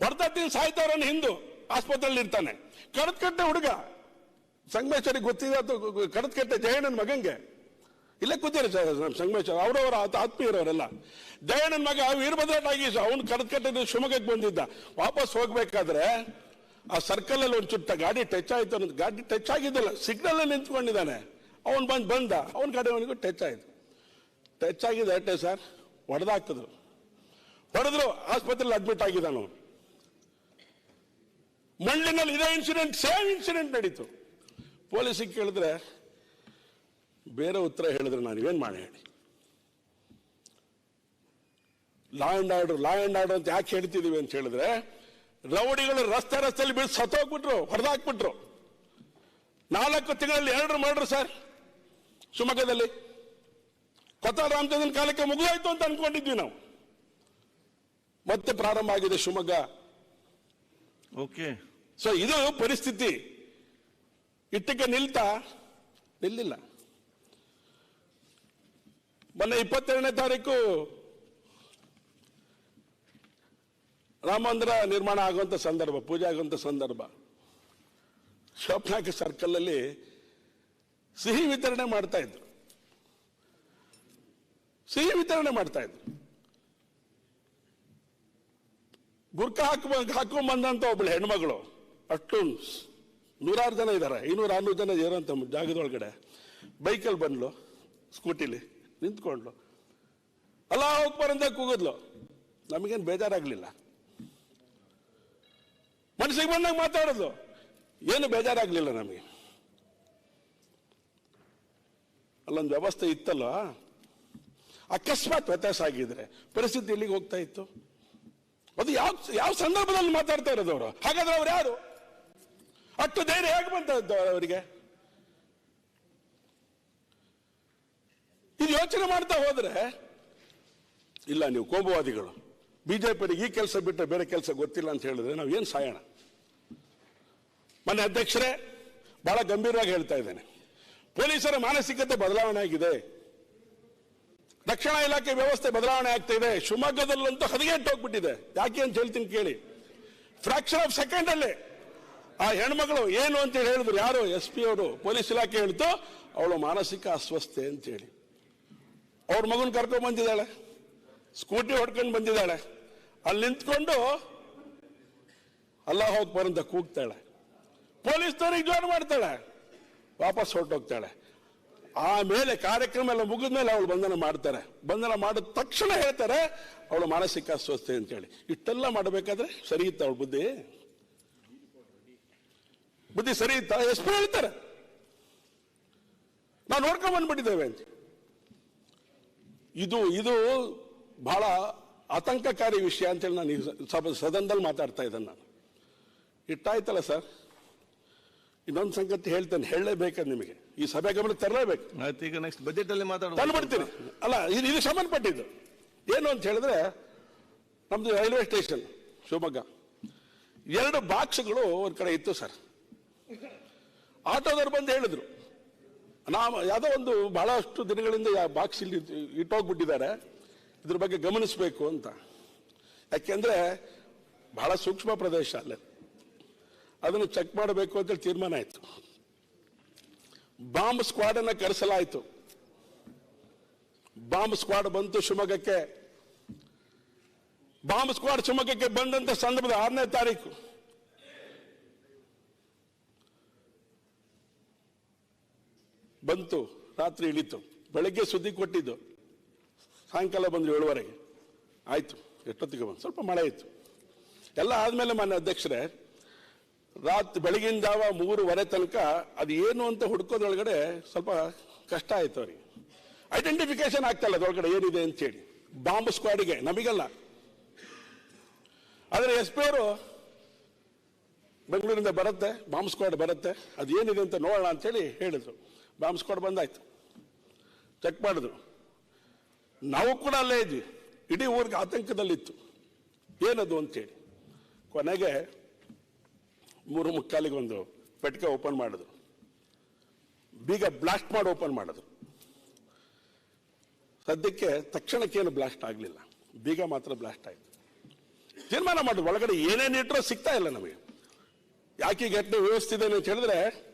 ಹೊಡೆದಿನ ಸಾಯ್ತವ್ರನ್ನ ಹಿಂದೂ ಆಸ್ಪತ್ರೆಯಲ್ಲಿ ಇರ್ತಾನೆ. ಕಡತ್ಕಟ್ಟೆ ಹುಡುಗ, ಸಂಗಮೇಶ್ವರಿಗೆ ಗೊತ್ತಿದೆ ಅಥವಾ ಕಡತ್ಕಟ್ಟೆ ಜಯಣ್ಣನ ಮಗಂಗೆ. ಇಲ್ಲೇ ಸರ್, ನಮ್ಮ ಸಂಗಮೇಶ್ವರ, ಅವರವರ ಆತ್ಮೀಯರವರೆಲ್ಲ. ಜಯಣ್ಣನ ಮಗ ವೀರಭದ್ರಟಾಗಿ ಅವನು ಕಡತ್ಕಟ್ಟೆ ಶಿವಮೊಗ್ಗಕ್ಕೆ ಬಂದಿದ್ದ. ವಾಪಸ್ ಹೋಗ್ಬೇಕಾದ್ರೆ ಆ ಸರ್ಕಲ್ ಅಲ್ಲಿ ಚುಟ್ಟ ಗಾಡಿ ಟಚ್ ಆಯ್ತು ಅನ್ನೋದು ಗಾಡಿ ಟಚ್ ಆಗಿದ್ದಿಲ್ಲ ಸಿಗ್ನಲ್ ಅಲ್ಲಿ ನಿಂತ್ಕೊಂಡಿದ್ದಾನೆ. ಅವನು ಬಂದು ಬಂದ, ಅವನ ಗಾಡಿ ಅವನಿಗೂ ಟಚ್ ಆಯ್ತು. ಟಚ್ ಆಗಿದೆ ಅಟ್ಟೆ ಸರ್ ಹೊಡೆದಾಕಿದ್ರು ಹೊಡೆದ್ರು ಆಸ್ಪತ್ರೆಯಲ್ಲಿ ಅಡ್ಮಿಟ್ ಆಗಿದ್ದಾನು. ಮಂಡ್ಯನಲ್ಲಿ ಇದೇ ಇನ್ಸಿಡೆಂಟ್ ಸೇಮ್ ಇನ್ಸಿಡೆಂಟ್ ನಡೀತು. ಪೊಲೀಸಿಗೆ ಕೇಳಿದ್ರೆ, ಬೇರೆ ಉತ್ತರ ಹೇಳಿದ್ರೆ ನಾನು ಏನು ಮಾಡಿ ಹೇಳಿ? Law and order law and order ಅಂತ ಯಾಕೆ ಹೇಳ್ತಿದೀವಿ ಅಂತ ಹೇಳಿದ್ರೆ, ರೌಡಿಗಳು ರಸ್ತೆ ರಸ್ತೆಯಲ್ಲಿ ಬಿಡಿಸಿ ಸತ್ತೋಗ್ಬಿಟ್ರು, ಹೊಡೆದಾಕ್ಬಿಟ್ರು. ನಾಲ್ಕು ತಿಂಗಳಲ್ಲಿ ಎರಡು ಮಾಡ್ರು ಸರ್ ಶಿವಮೊಗ್ಗದಲ್ಲಿ. ಕೊತ್ತ ರಾಮಚಂದ್ರನ ಕಾಲಕ್ಕೆ ಮುಗಿದಾಯ್ತು ಅಂತ ಅನ್ಕೊಂಡಿದ್ವಿ ನಾವು. ಮತ್ತೆ ಪ್ರಾರಂಭ ಆಗಿದೆ ಶಿವಮೊಗ್ಗ. ಓಕೆ. ಸೊ ಇದು ಪರಿಸ್ಥಿತಿ. ಇಟ್ಟಕ್ಕೆ ನಿಲ್ತಾ ನಿಲ್ಲಿಲ್ಲ. ಮೊನ್ನೆ ಇಪ್ಪತ್ತೆರಡನೇ ತಾರೀಕು ರಾಮ ಮಂದಿರ ನಿರ್ಮಾಣ ಆಗುವಂತ ಸಂದರ್ಭ ಪೂಜೆ ಆಗುವಂತ ಸಂದರ್ಭ. ಶೋಪ್ನಾಕ ಸರ್ಕಲ್ ಅಲ್ಲಿ ಸಿಹಿ ವಿತರಣೆ ಮಾಡ್ತಾ ಇದ್ರು. ಸಿಹಿ ವಿತರಣೆ ಮಾಡ್ತಾ ಇದ್ರು. ಗುರ್ಕ ಹಾಕ ಹಾಕೊಂಡ್ ಬಂದಂತ ಒಬ್ಳು ಹೆಣ್ಮಗಳು. ಅಷ್ಟು ನೂರಾರು ಜನ ಇದ್ದಾರೆ ಐನೂರು, ಆರ್ನೂರು ಜನ ಇರೋಂಥ ಜಾಗದೊಳಗಡೆ. ಬೈಕಲ್ಲಿ ಬಂದ್ಲು, ಸ್ಕೂಟಿಲಿ, ನಿಂತ್ಕೊಂಡ್ಲು. ಅಲ್ಲ ಹೋಗ್ಬಾರಂತ ಕೂಗಿದ್ಲು. ನಮಗೇನು ಬೇಜಾರಾಗ್ಲಿಲ್ಲ. ಮನಸ್ಸಿಗೆ ಬಂದಾಗ ಮಾತಾಡೋದು. ಏನು ಬೇಜಾರಾಗ್ಲಿಲ್ಲ ನಮಗೆ. ಅಲ್ಲೊಂದು ವ್ಯವಸ್ಥೆ ಇತ್ತಲ್ಲ? ಅಕಸ್ಮಾತ್ ವ್ಯತ್ಯಾಸ ಆಗಿದ್ರೆ ಪರಿಸ್ಥಿತಿ ಎಲ್ಲಿಗೆ ಹೋಗ್ತಾ ಇತ್ತು? ಅದು ಯಾವ ಯಾವ ಸಂದರ್ಭದಲ್ಲಿ ಮಾತಾಡ್ತಾ ಇರೋದು ಅವರು? ಹಾಗಾದ್ರೆ ಅವ್ರು ಯಾರು? ಅಷ್ಟು ಧೈರ್ಯ ಹೇಗೆ ಬಂತ ಅವರಿಗೆ? ಇದು ಯೋಚನೆ ಮಾಡ್ತಾ ಹೋದ್ರೆ, ಇಲ್ಲ, ನೀವು ಕೋಮುವಾದಿಗಳು. ಬಿಜೆಪಿಯವರಿಗೆ ಈ ಕೆಲಸ ಬಿಟ್ಟರೆ ಬೇರೆ ಕೆಲಸ ಗೊತ್ತಿಲ್ಲ ಅಂತ ಹೇಳಿದ್ರೆ ನಾವು ಏನು ಸಾಯೋಣ? ಮನೆ ಅಧ್ಯಕ್ಷರೇ, ಬಹಳ ಗಂಭೀರವಾಗಿ ಹೇಳ್ತಾ ಇದ್ದೇನೆ. ಪೊಲೀಸರ ಮಾನಸಿಕತೆ ಬದಲಾವಣೆ ಆಗಿದೆ. ರಕ್ಷಣಾ ಇಲಾಖೆ ವ್ಯವಸ್ಥೆ ಬದಲಾವಣೆ ಆಗ್ತಾ ಇದೆ. ಶಿವಮೊಗ್ಗದಲ್ಲಂತೂ ಹದಗೆಟ್ಟು ಹೋಗ್ಬಿಟ್ಟಿದೆ. ಯಾಕೆ ಅಂತ ಹೇಳ್ತೀನಿ ಕೇಳಿ. ಫ್ರಾಕ್ಷನ್ ಆಫ್ ಸೆಕೆಂಡ್ ಅಲ್ಲಿ. ಆ ಹೆಣ್ಮಗಳು ಏನು ಅಂತ ಹೇಳಿ ಹೇಳಿದ್ರು ಯಾರು? ಎಸ್ ಪಿ ಅವರು. ಪೊಲೀಸ್ ಇಲಾಖೆ ಹೇಳ್ತು, ಅವಳು ಮಾನಸಿಕ ಅಸ್ವಸ್ಥೆ ಅಂತ ಹೇಳಿ. ಅವ್ರ ಮಗನ್ ಕರ್ಕೊಂಡು ಬಂದಿದ್ದಾಳೆ. ಸ್ಕೂಟಿ ಹೊಡ್ಕೊಂಡು ಬಂದಿದ್ದಾಳೆ. ಅಲ್ಲಿ ನಿಂತ್ಕೊಂಡು ಅಲ್ಲ ಹೋಗ್ಬಾರ ಅಂತ ಕೂಗ್ತಾಳೆ. ಪೊಲೀಸ್ನವ್ರಿಗೆ ಜೋರು ಮಾಡ್ತಾಳೆ. ವಾಪಸ್ ಹೊರಟೋಗ್ತಾಳೆ. ಆಮೇಲೆ ಕಾರ್ಯಕ್ರಮ ಎಲ್ಲ ಮುಗಿದ ಮೇಲೆ ಅವಳು ಬಂಧನ ಮಾಡ್ತಾರೆ. ಬಂಧನ ಮಾಡಿದ ತಕ್ಷಣ ಹೇಳ್ತಾರೆ, ಅವಳು ಮಾನಸಿಕ ಅಸ್ವಸ್ಥೆ ಅಂತೇಳಿ. ಇಷ್ಟೆಲ್ಲ ಮಾಡಬೇಕಾದ್ರೆ ಸರಿ ಇತ್ತ ಅವಳು ಬುದ್ಧಿ. ಬುದ್ಧಿ ಸರಿ ಇತ್ತ? ಎಷ್ಟು ಹೇಳ್ತಾರೆ? ನಾವು ನೋಡ್ಕೊಂಡ್ ಬಂದ್ಬಿಟ್ಟಿದ್ದೇವೆ ಅಂತ. ಇದು ಇದು ಬಹಳ ಆತಂಕಕಾರಿ ವಿಷಯ ಅಂತೇಳಿ ನಾನು ಸದನದಲ್ಲಿ ಮಾತಾಡ್ತಾ ಇದ್ದೇನೆ ನಾನು. ಇಟ್ಟಾಯ್ತಲ್ಲ ಸರ್? ಇನ್ನೊಂದು ಸಂಗತಿ ಹೇಳ್ತೇನೆ ಹೇಳಲೇಬೇಕು ನಿಮಗೆ. ಈ ಸಭೆ ಗಮನಕ್ಕೆ ತರಲೇಬೇಕು. ಮತ್ತೆ ಈಗ ನೆಕ್ಸ್ಟ್ ಬಜೆಟ್ ಅಲ್ಲಿ ತಂದ್ಬಿಡ್ತೀನಿ ಅಲ್ಲ ಇದು ಇದಕ್ಕೆ ಸಂಬಂಧಪಟ್ಟಿದ್ದು. ಏನು ಅಂತ ಹೇಳಿದ್ರೆ ನಮ್ದು ರೈಲ್ವೆ ಸ್ಟೇಷನ್ ಶಿವಮೊಗ್ಗ. ಎರಡು ಬಾಕ್ಸ್ಗಳು ಒಂದು ಕಡೆ ಇತ್ತು ಸರ್. ಆಟೋದವ್ರು ಬಂದು ಹೇಳಿದ್ರು. ನಾವು ಯಾವುದೋ ಒಂದು ಬಹಳಷ್ಟು ದಿನಗಳಿಂದ ಬಾಕ್ಸ್ ಇಲ್ಲಿ ಇಟ್ಟೋಗ್ಬಿಟ್ಟಿದ್ದಾರೆ. ಇದ್ರ ಬಗ್ಗೆ ಗಮನಿಸಬೇಕು ಅಂತ. ಯಾಕೆಂದ್ರೆ ಬಹಳ ಸೂಕ್ಷ್ಮ ಪ್ರದೇಶ ಅಲ್ಲ. ಅದನ್ನು ಚೆಕ್ ಮಾಡಬೇಕು ಅಂತೇಳಿ ತೀರ್ಮಾನ ಆಯ್ತು. ಬಾಂಬ್ ಸ್ಕ್ವಾಡ್ ಅನ್ನ ಕರೆಸಲಾಯಿತು. ಬಾಂಬ್ ಸ್ಕ್ವಾಡ್ ಬಂತು ಶಿವಮೊಗ್ಗಕ್ಕೆ. ಬಾಂಬ್ ಸ್ಕ್ವಾಡ್ ಶಿವಮೊಗ್ಗಕ್ಕೆ ಬಂದಂತ ಸಂದರ್ಭದ ಆರನೇ ತಾರೀಕು. ಬಂತು, ರಾತ್ರಿ ಇಳಿತು. ಬೆಳಗ್ಗೆ ಸುದ್ದಿ ಕೊಟ್ಟಿದ್ದು. ಸಾಯಂಕಾಲ ಬಂದ್ರು ಏಳುವರೆಗೆ. ಆಯ್ತು, ಎಷ್ಟೊತ್ತಿಗೆ ಬಂದು? ಸ್ವಲ್ಪ ಮಳೆ ಇತ್ತು. ಎಲ್ಲ ಆದ್ಮೇಲೆ ಮಾನ್ಯ ಅಧ್ಯಕ್ಷರೇ ರಾತ್ರಿ ಬೆಳಗಿನ ಜಾವ ಮೂರುವರೆ ತನಕ ಅದು ಏನು ಅಂತ ಹುಡ್ಕೋದ್ರೊಳಗಡೆ ಸ್ವಲ್ಪ ಕಷ್ಟ ಆಯ್ತು ಅವ್ರಿಗೆ. ಐಡೆಂಟಿಫಿಕೇಶನ್ ಆಗ್ತಲ್ಲ ಅದೊಳಗಡೆ ಏನಿದೆ ಅಂತೇಳಿ ಬಾಂಬ್ ಸ್ಕ್ವಾಡಿಗೆ ನಮಗಲ್ಲ. ಆದರೆ ಎಸ್ ಪಿ ಅವರು ಬೆಂಗಳೂರಿಂದ ಬರುತ್ತೆ ಬಾಂಬ್ ಸ್ಕ್ವಾಡ್ ಬರುತ್ತೆ, ಅದು ಏನಿದೆ ಅಂತ ನೋಡೋಣ ಅಂತೇಳಿ ಹೇಳಿದ್ರು. ಬಾಂಬ್ ಸ್ಕ್ವಾಡ್ ಬಂದಾಯ್ತು. ಚೆಕ್ ಮಾಡಿದ್ರು. ನಾವು ಕೂಡ ಅಲ್ಲೇ ಇದ್ವಿ. ಇಡೀ ಊರಿಗೆ ಆತಂಕದಲ್ಲಿತ್ತು. ಏನದು ಅಂತೇಳಿ ಕೊನೆಗೆ ಮೂರು ಮುಕ್ಕಾಲಿಗೆ ಒಂದು ಪೆಟ್ಟಿಗೆ ಓಪನ್ ಮಾಡಿದ್ರು. ಬೀಗ ಬ್ಲಾಸ್ಟ್ ಮಾಡಿ ಓಪನ್ ಮಾಡಿದ್ರು. ಸದ್ಯಕ್ಕೆ ತಕ್ಷಣಕ್ಕೇನು ಬ್ಲಾಸ್ಟ್ ಆಗಲಿಲ್ಲ. ಬೀಗ ಮಾತ್ರ ಬ್ಲಾಸ್ಟ್ ಆಯ್ತು. ತೀರ್ಮಾನ ಮಾಡಿದ್ರು. ಒಳಗಡೆ ಏನೇನು ಇಟ್ಟರೂ ಸಿಗ್ತಾ ಇಲ್ಲ ನಮಗೆ. ಯಾಕೆ ಘಟನೆ ವ್ಯವಸ್ಥೆ ಅಂತ ಹೇಳಿದ್ರೆ,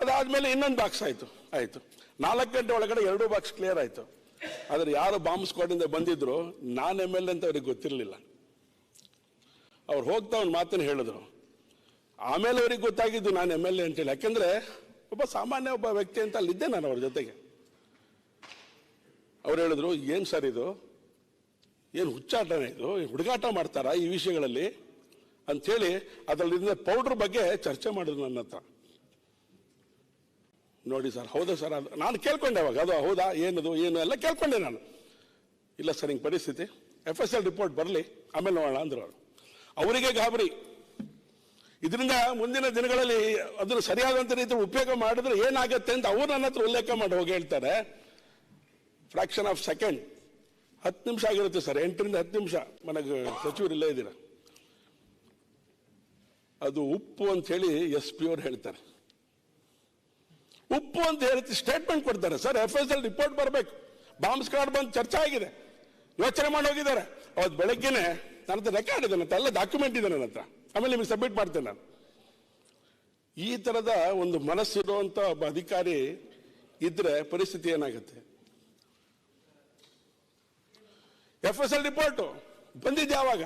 ಅದಾದ್ಮೇಲೆ ಇನ್ನೊಂದು ಬಾಕ್ಸ್ ಆಯ್ತು. ಆಯ್ತು. ನಾಲ್ಕು ಗಂಟೆ ಒಳಗಡೆ ಎರಡು ಬಾಕ್ಸ್ ಕ್ಲಿಯರ್ ಆಯಿತು. ಆದರೆ ಯಾರು ಬಾಂಬ್ ಸ್ಕ್ವಾಡಿಂದ ಬಂದಿದ್ರು, ನಾನು ಎಂ ಎಲ್ ಎ ಅಂತ ಅವ್ರಿಗೆ ಗೊತ್ತಿರಲಿಲ್ಲ. ಅವ್ರು ಹೋಗ್ತಾ ಅವ್ನ ಮಾತನ್ನು ಹೇಳಿದ್ರು. ಆಮೇಲೆ ಅವ್ರಿಗೆ ಗೊತ್ತಾಗಿದ್ದು ನಾನು ಎಂ ಎಲ್ ಎ ಅಂತೇಳಿ. ಯಾಕೆಂದ್ರೆ ಒಬ್ಬ ಸಾಮಾನ್ಯ ಒಬ್ಬ ವ್ಯಕ್ತಿ ಅಂತ ಅಲ್ಲಿದ್ದೆ ನಾನು ಅವ್ರ ಜೊತೆಗೆ. ಅವ್ರು ಹೇಳಿದ್ರು, ಏನ್ ಸರ್ ಇದು? ಏನು ಹುಚ್ಚಾಟನೆ ಇದು? ಹುಡುಗಾಟ ಮಾಡ್ತಾರಾ ಈ ವಿಷಯಗಳಲ್ಲಿ? ಅಂಥೇಳಿ ಅದರಲ್ಲಿಂದ ಪೌಡ್ರ್ ಬಗ್ಗೆ ಚರ್ಚೆ ಮಾಡಿದ್ರು ನನ್ನ ಹತ್ರ. ನೋಡಿ ಸರ್, ಹೌದಾ ಸರ್? ಅದು ನಾನು ಕೇಳ್ಕೊಂಡೆ ಅವಾಗ. ಅದು ಹೌದಾ, ಏನದು, ಏನು ಎಲ್ಲ ಕೇಳ್ಕೊಂಡೆ ನಾನು. ಇಲ್ಲ ಸರ್, ಹಿಂಗೆ ಪರಿಸ್ಥಿತಿ. ಎಫ್ ಎಸ್ ಎಲ್ ರಿಪೋರ್ಟ್ ಬರಲಿ, ಆಮೇಲೆ ನೋಡೋಣ ಅಂದ್ರು ಅವರು. ಅವರಿಗೆ ಗಾಬರಿ. ಇದರಿಂದ ಮುಂದಿನ ದಿನಗಳಲ್ಲಿ ಅದನ್ನು ಸರಿಯಾದಂತ ರೀತಿ ಉಪಯೋಗ ಮಾಡಿದ್ರೆ ಏನಾಗುತ್ತೆ ಅಂತ ಅವರು ನನ್ನ ಹತ್ರ ಉಲ್ಲೇಖ ಮಾಡಿ ಹೋಗಿ ಹೇಳ್ತಾರೆ. ಫ್ರಾಕ್ಷನ್ ಆಫ್ ಸೆಕೆಂಡ್ ಹತ್ತು ನಿಮಿಷ ಆಗಿರುತ್ತೆ ಸರ್. ಎಂಟರಿಂದ ಹತ್ತು ನಿಮಿಷ. ನನಗೆ ಸಚಿವರು ಇಲ್ಲೇ ಇದ್ದೀರ? ಅದು ಉಪ್ಪು ಅಂತ ಹೇಳಿ ಎಸ್ ಪಿ ಅವ್ರು ಹೇಳ್ತಾರೆ. ಉಪ್ಪು ಅಂತ ಹೇಳಿ ಸ್ಟೇಟ್ಮೆಂಟ್ ಕೊಡ್ತಾರೆ. Sir F S L report ಬರಬೇಕು. ಬಾಂಬ್ ಸ್ಕ್ವಾಡ್ ಬಂದು ಚರ್ಚೆ ಆಗಿದೆ. ಯೋಚನೆ ಮಾಡಿ ಹೋಗಿದ್ದಾರೆ. ಅವತ್ತು ಬೆಳಗ್ಗೆನೆ ನನ್ನ ಹತ್ರ ರೆಕಾರ್ಡ್ ಇದೆ. ಎಲ್ಲ ಡಾಕ್ಯುಮೆಂಟ್ ಇದೆ ನನ್ನ ಹತ್ರ. ಆಮೇಲೆ ನಿಮಗೆ ಸಬ್ಮಿಟ್ ಮಾಡ್ತೇನೆ ನಾನು. ಈ ತರದ ಒಂದು ಮನಸ್ಸಿರುವಂಥ ಒಬ್ಬ ಅಧಿಕಾರಿ ಇದ್ರೆ ಪರಿಸ್ಥಿತಿ ಏನಾಗುತ್ತೆ? ಎಫ್ ಎಸ್ ಎಲ್ ರಿಪೋರ್ಟ್ ಬಂದಿದ್ದೆ ಯಾವಾಗ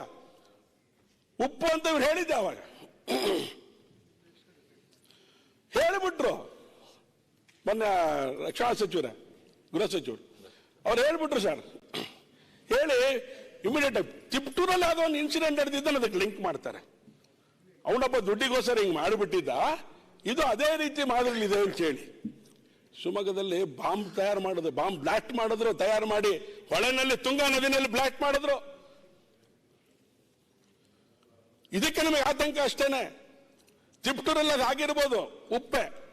ಉಪ್ಪು ಅಂತ ಇವ್ರು ಹೇಳಿದ್ದೆ ಯಾವಾಗ ಹೇಳಿಬಿಟ್ರು. ಮೊನ್ನೆ ರಕ್ಷಣಾ ಸಚಿವರ, ಗೃಹ ಸಚಿವರು. ಅವ್ರು ಹೇಳ್ಬಿಟ್ರು ಸರ್ ಹೇಳಿ ಇಮಿಡಿಯೇಟ್ ಆಗಿ. ತಿಪ್ಟೂರಲ್ಲಿ ಯಾವುದೋ ಒಂದು ಇನ್ಸಿಡೆಂಟ್ ನಡೆದಿದ್ದನ್ನು ಅದಕ್ಕೆ ಲಿಂಕ್ ಮಾಡ್ತಾರೆ. ಅವನೊಬ್ಬ ದುಡ್ಡಿಗೋಸ್ಕರ ಹಿಂಗೆ ಮಾಡಿಬಿಟ್ಟಿದ್ದ? ಇದು ಅದೇ ರೀತಿ ಮಾದರಿಲಿದೆ ಅಂತ ಹೇಳಿ. ಶಿವಮೊಗ್ಗದಲ್ಲಿ ಬಾಂಬ್ ತಯಾರು ಮಾಡಿದ್ರು, ಬಾಂಬ್ ಬ್ಲಾಸ್ಟ್ ಮಾಡಿದ್ರು, ತಯಾರು ಮಾಡಿ ಹೊಳೆನಲ್ಲಿ, ತುಂಗಾ ನದಿನಲ್ಲಿ ಬ್ಲಾಸ್ಟ್ ಮಾಡಿದ್ರು. ಇದಕ್ಕೆ ನಮಗೆ ಆತಂಕ ಅಷ್ಟೇನೆ. ತಿಪ್ಟೂರಲ್ಲಿ ಅದು ಆಗಿರ್ಬೋದು ಉಪ್ಪೆ.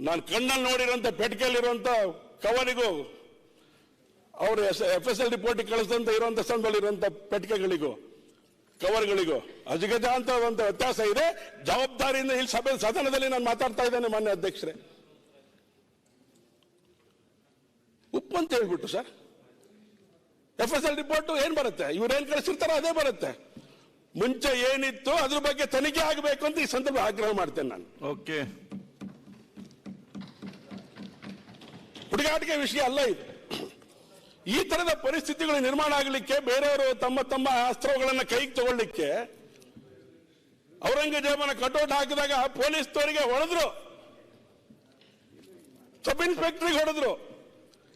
ನಾನು ಕಣ್ಣಲ್ಲಿ ನೋಡಿರೋಂಥ ಪೆಟ್ಕೆಯಲ್ಲಿರುವಂಥ ಕವರಿಗೂ, ಅವರು ಎಫ್ ಎಸ್ ಎಲ್ ರಿಪೋರ್ಟಿಗೆ ಕಳಿಸಿದಂತ ಇರುವಂತ ಸ್ಥಳದಲ್ಲಿರುವಂತ ಪೆಟ್ಟಿಗೆಗಳಿಗೂ ಕವರ್ಗಳಿಗೂ ಅಜಗಜ ಅಂತ ಒಂದು ವ್ಯತ್ಯಾಸ ಇದೆ. ಜವಾಬ್ದಾರಿಯಿಂದ ಇಲ್ಲಿ ಸಭೆ ಸದನದಲ್ಲಿ ನಾನು ಮಾತಾಡ್ತಾ ಇದ್ದೇನೆ ಮಾನ್ಯ ಅಧ್ಯಕ್ಷರೇ. ಉಪ್ಪು ಅಂತ ಹೇಳ್ಬಿಟ್ಟು sir. F S L report ಏನ್ ಬರುತ್ತೆ? ಇವ್ರೇನ್ ಕಳಿಸಿರ್ತಾರೋ ಅದೇ ಬರುತ್ತೆ. ಮುಂಚೆ ಏನಿತ್ತು ಅದ್ರ ಬಗ್ಗೆ ತನಿಖೆ ಆಗಬೇಕು ಅಂತ ಈ ಸಂದರ್ಭ ಆಗ್ರಹ ಮಾಡ್ತೇನೆ ನಾನು. ಓಕೆ. ಹುಡುಗಾಟಿಕೆ ವಿಷಯ ಅಲ್ಲ ಇದು. ಈ ತರದ ಪರಿಸ್ಥಿತಿಗಳು ನಿರ್ಮಾಣ ಆಗಲಿಕ್ಕೆ ಬೇರೆಯವರು ತಮ್ಮ ತಮ್ಮ ಅಸ್ತ್ರಗಳನ್ನ ಕೈಗೆ ತಗೊಳ್ಳಿಕ್ಕೆ ಔರಂಗಜೇಬನ ಕಟೌಟ್ ಹಾಕಿದಾಗ ಪೊಲೀಸ್ನವರಿಗೆ ಹೊಡೆದ್ರು. ಸಬ್ ಇನ್ಸ್ಪೆಕ್ಟರ್ಗೆ ಹೊಡೆದ್ರು.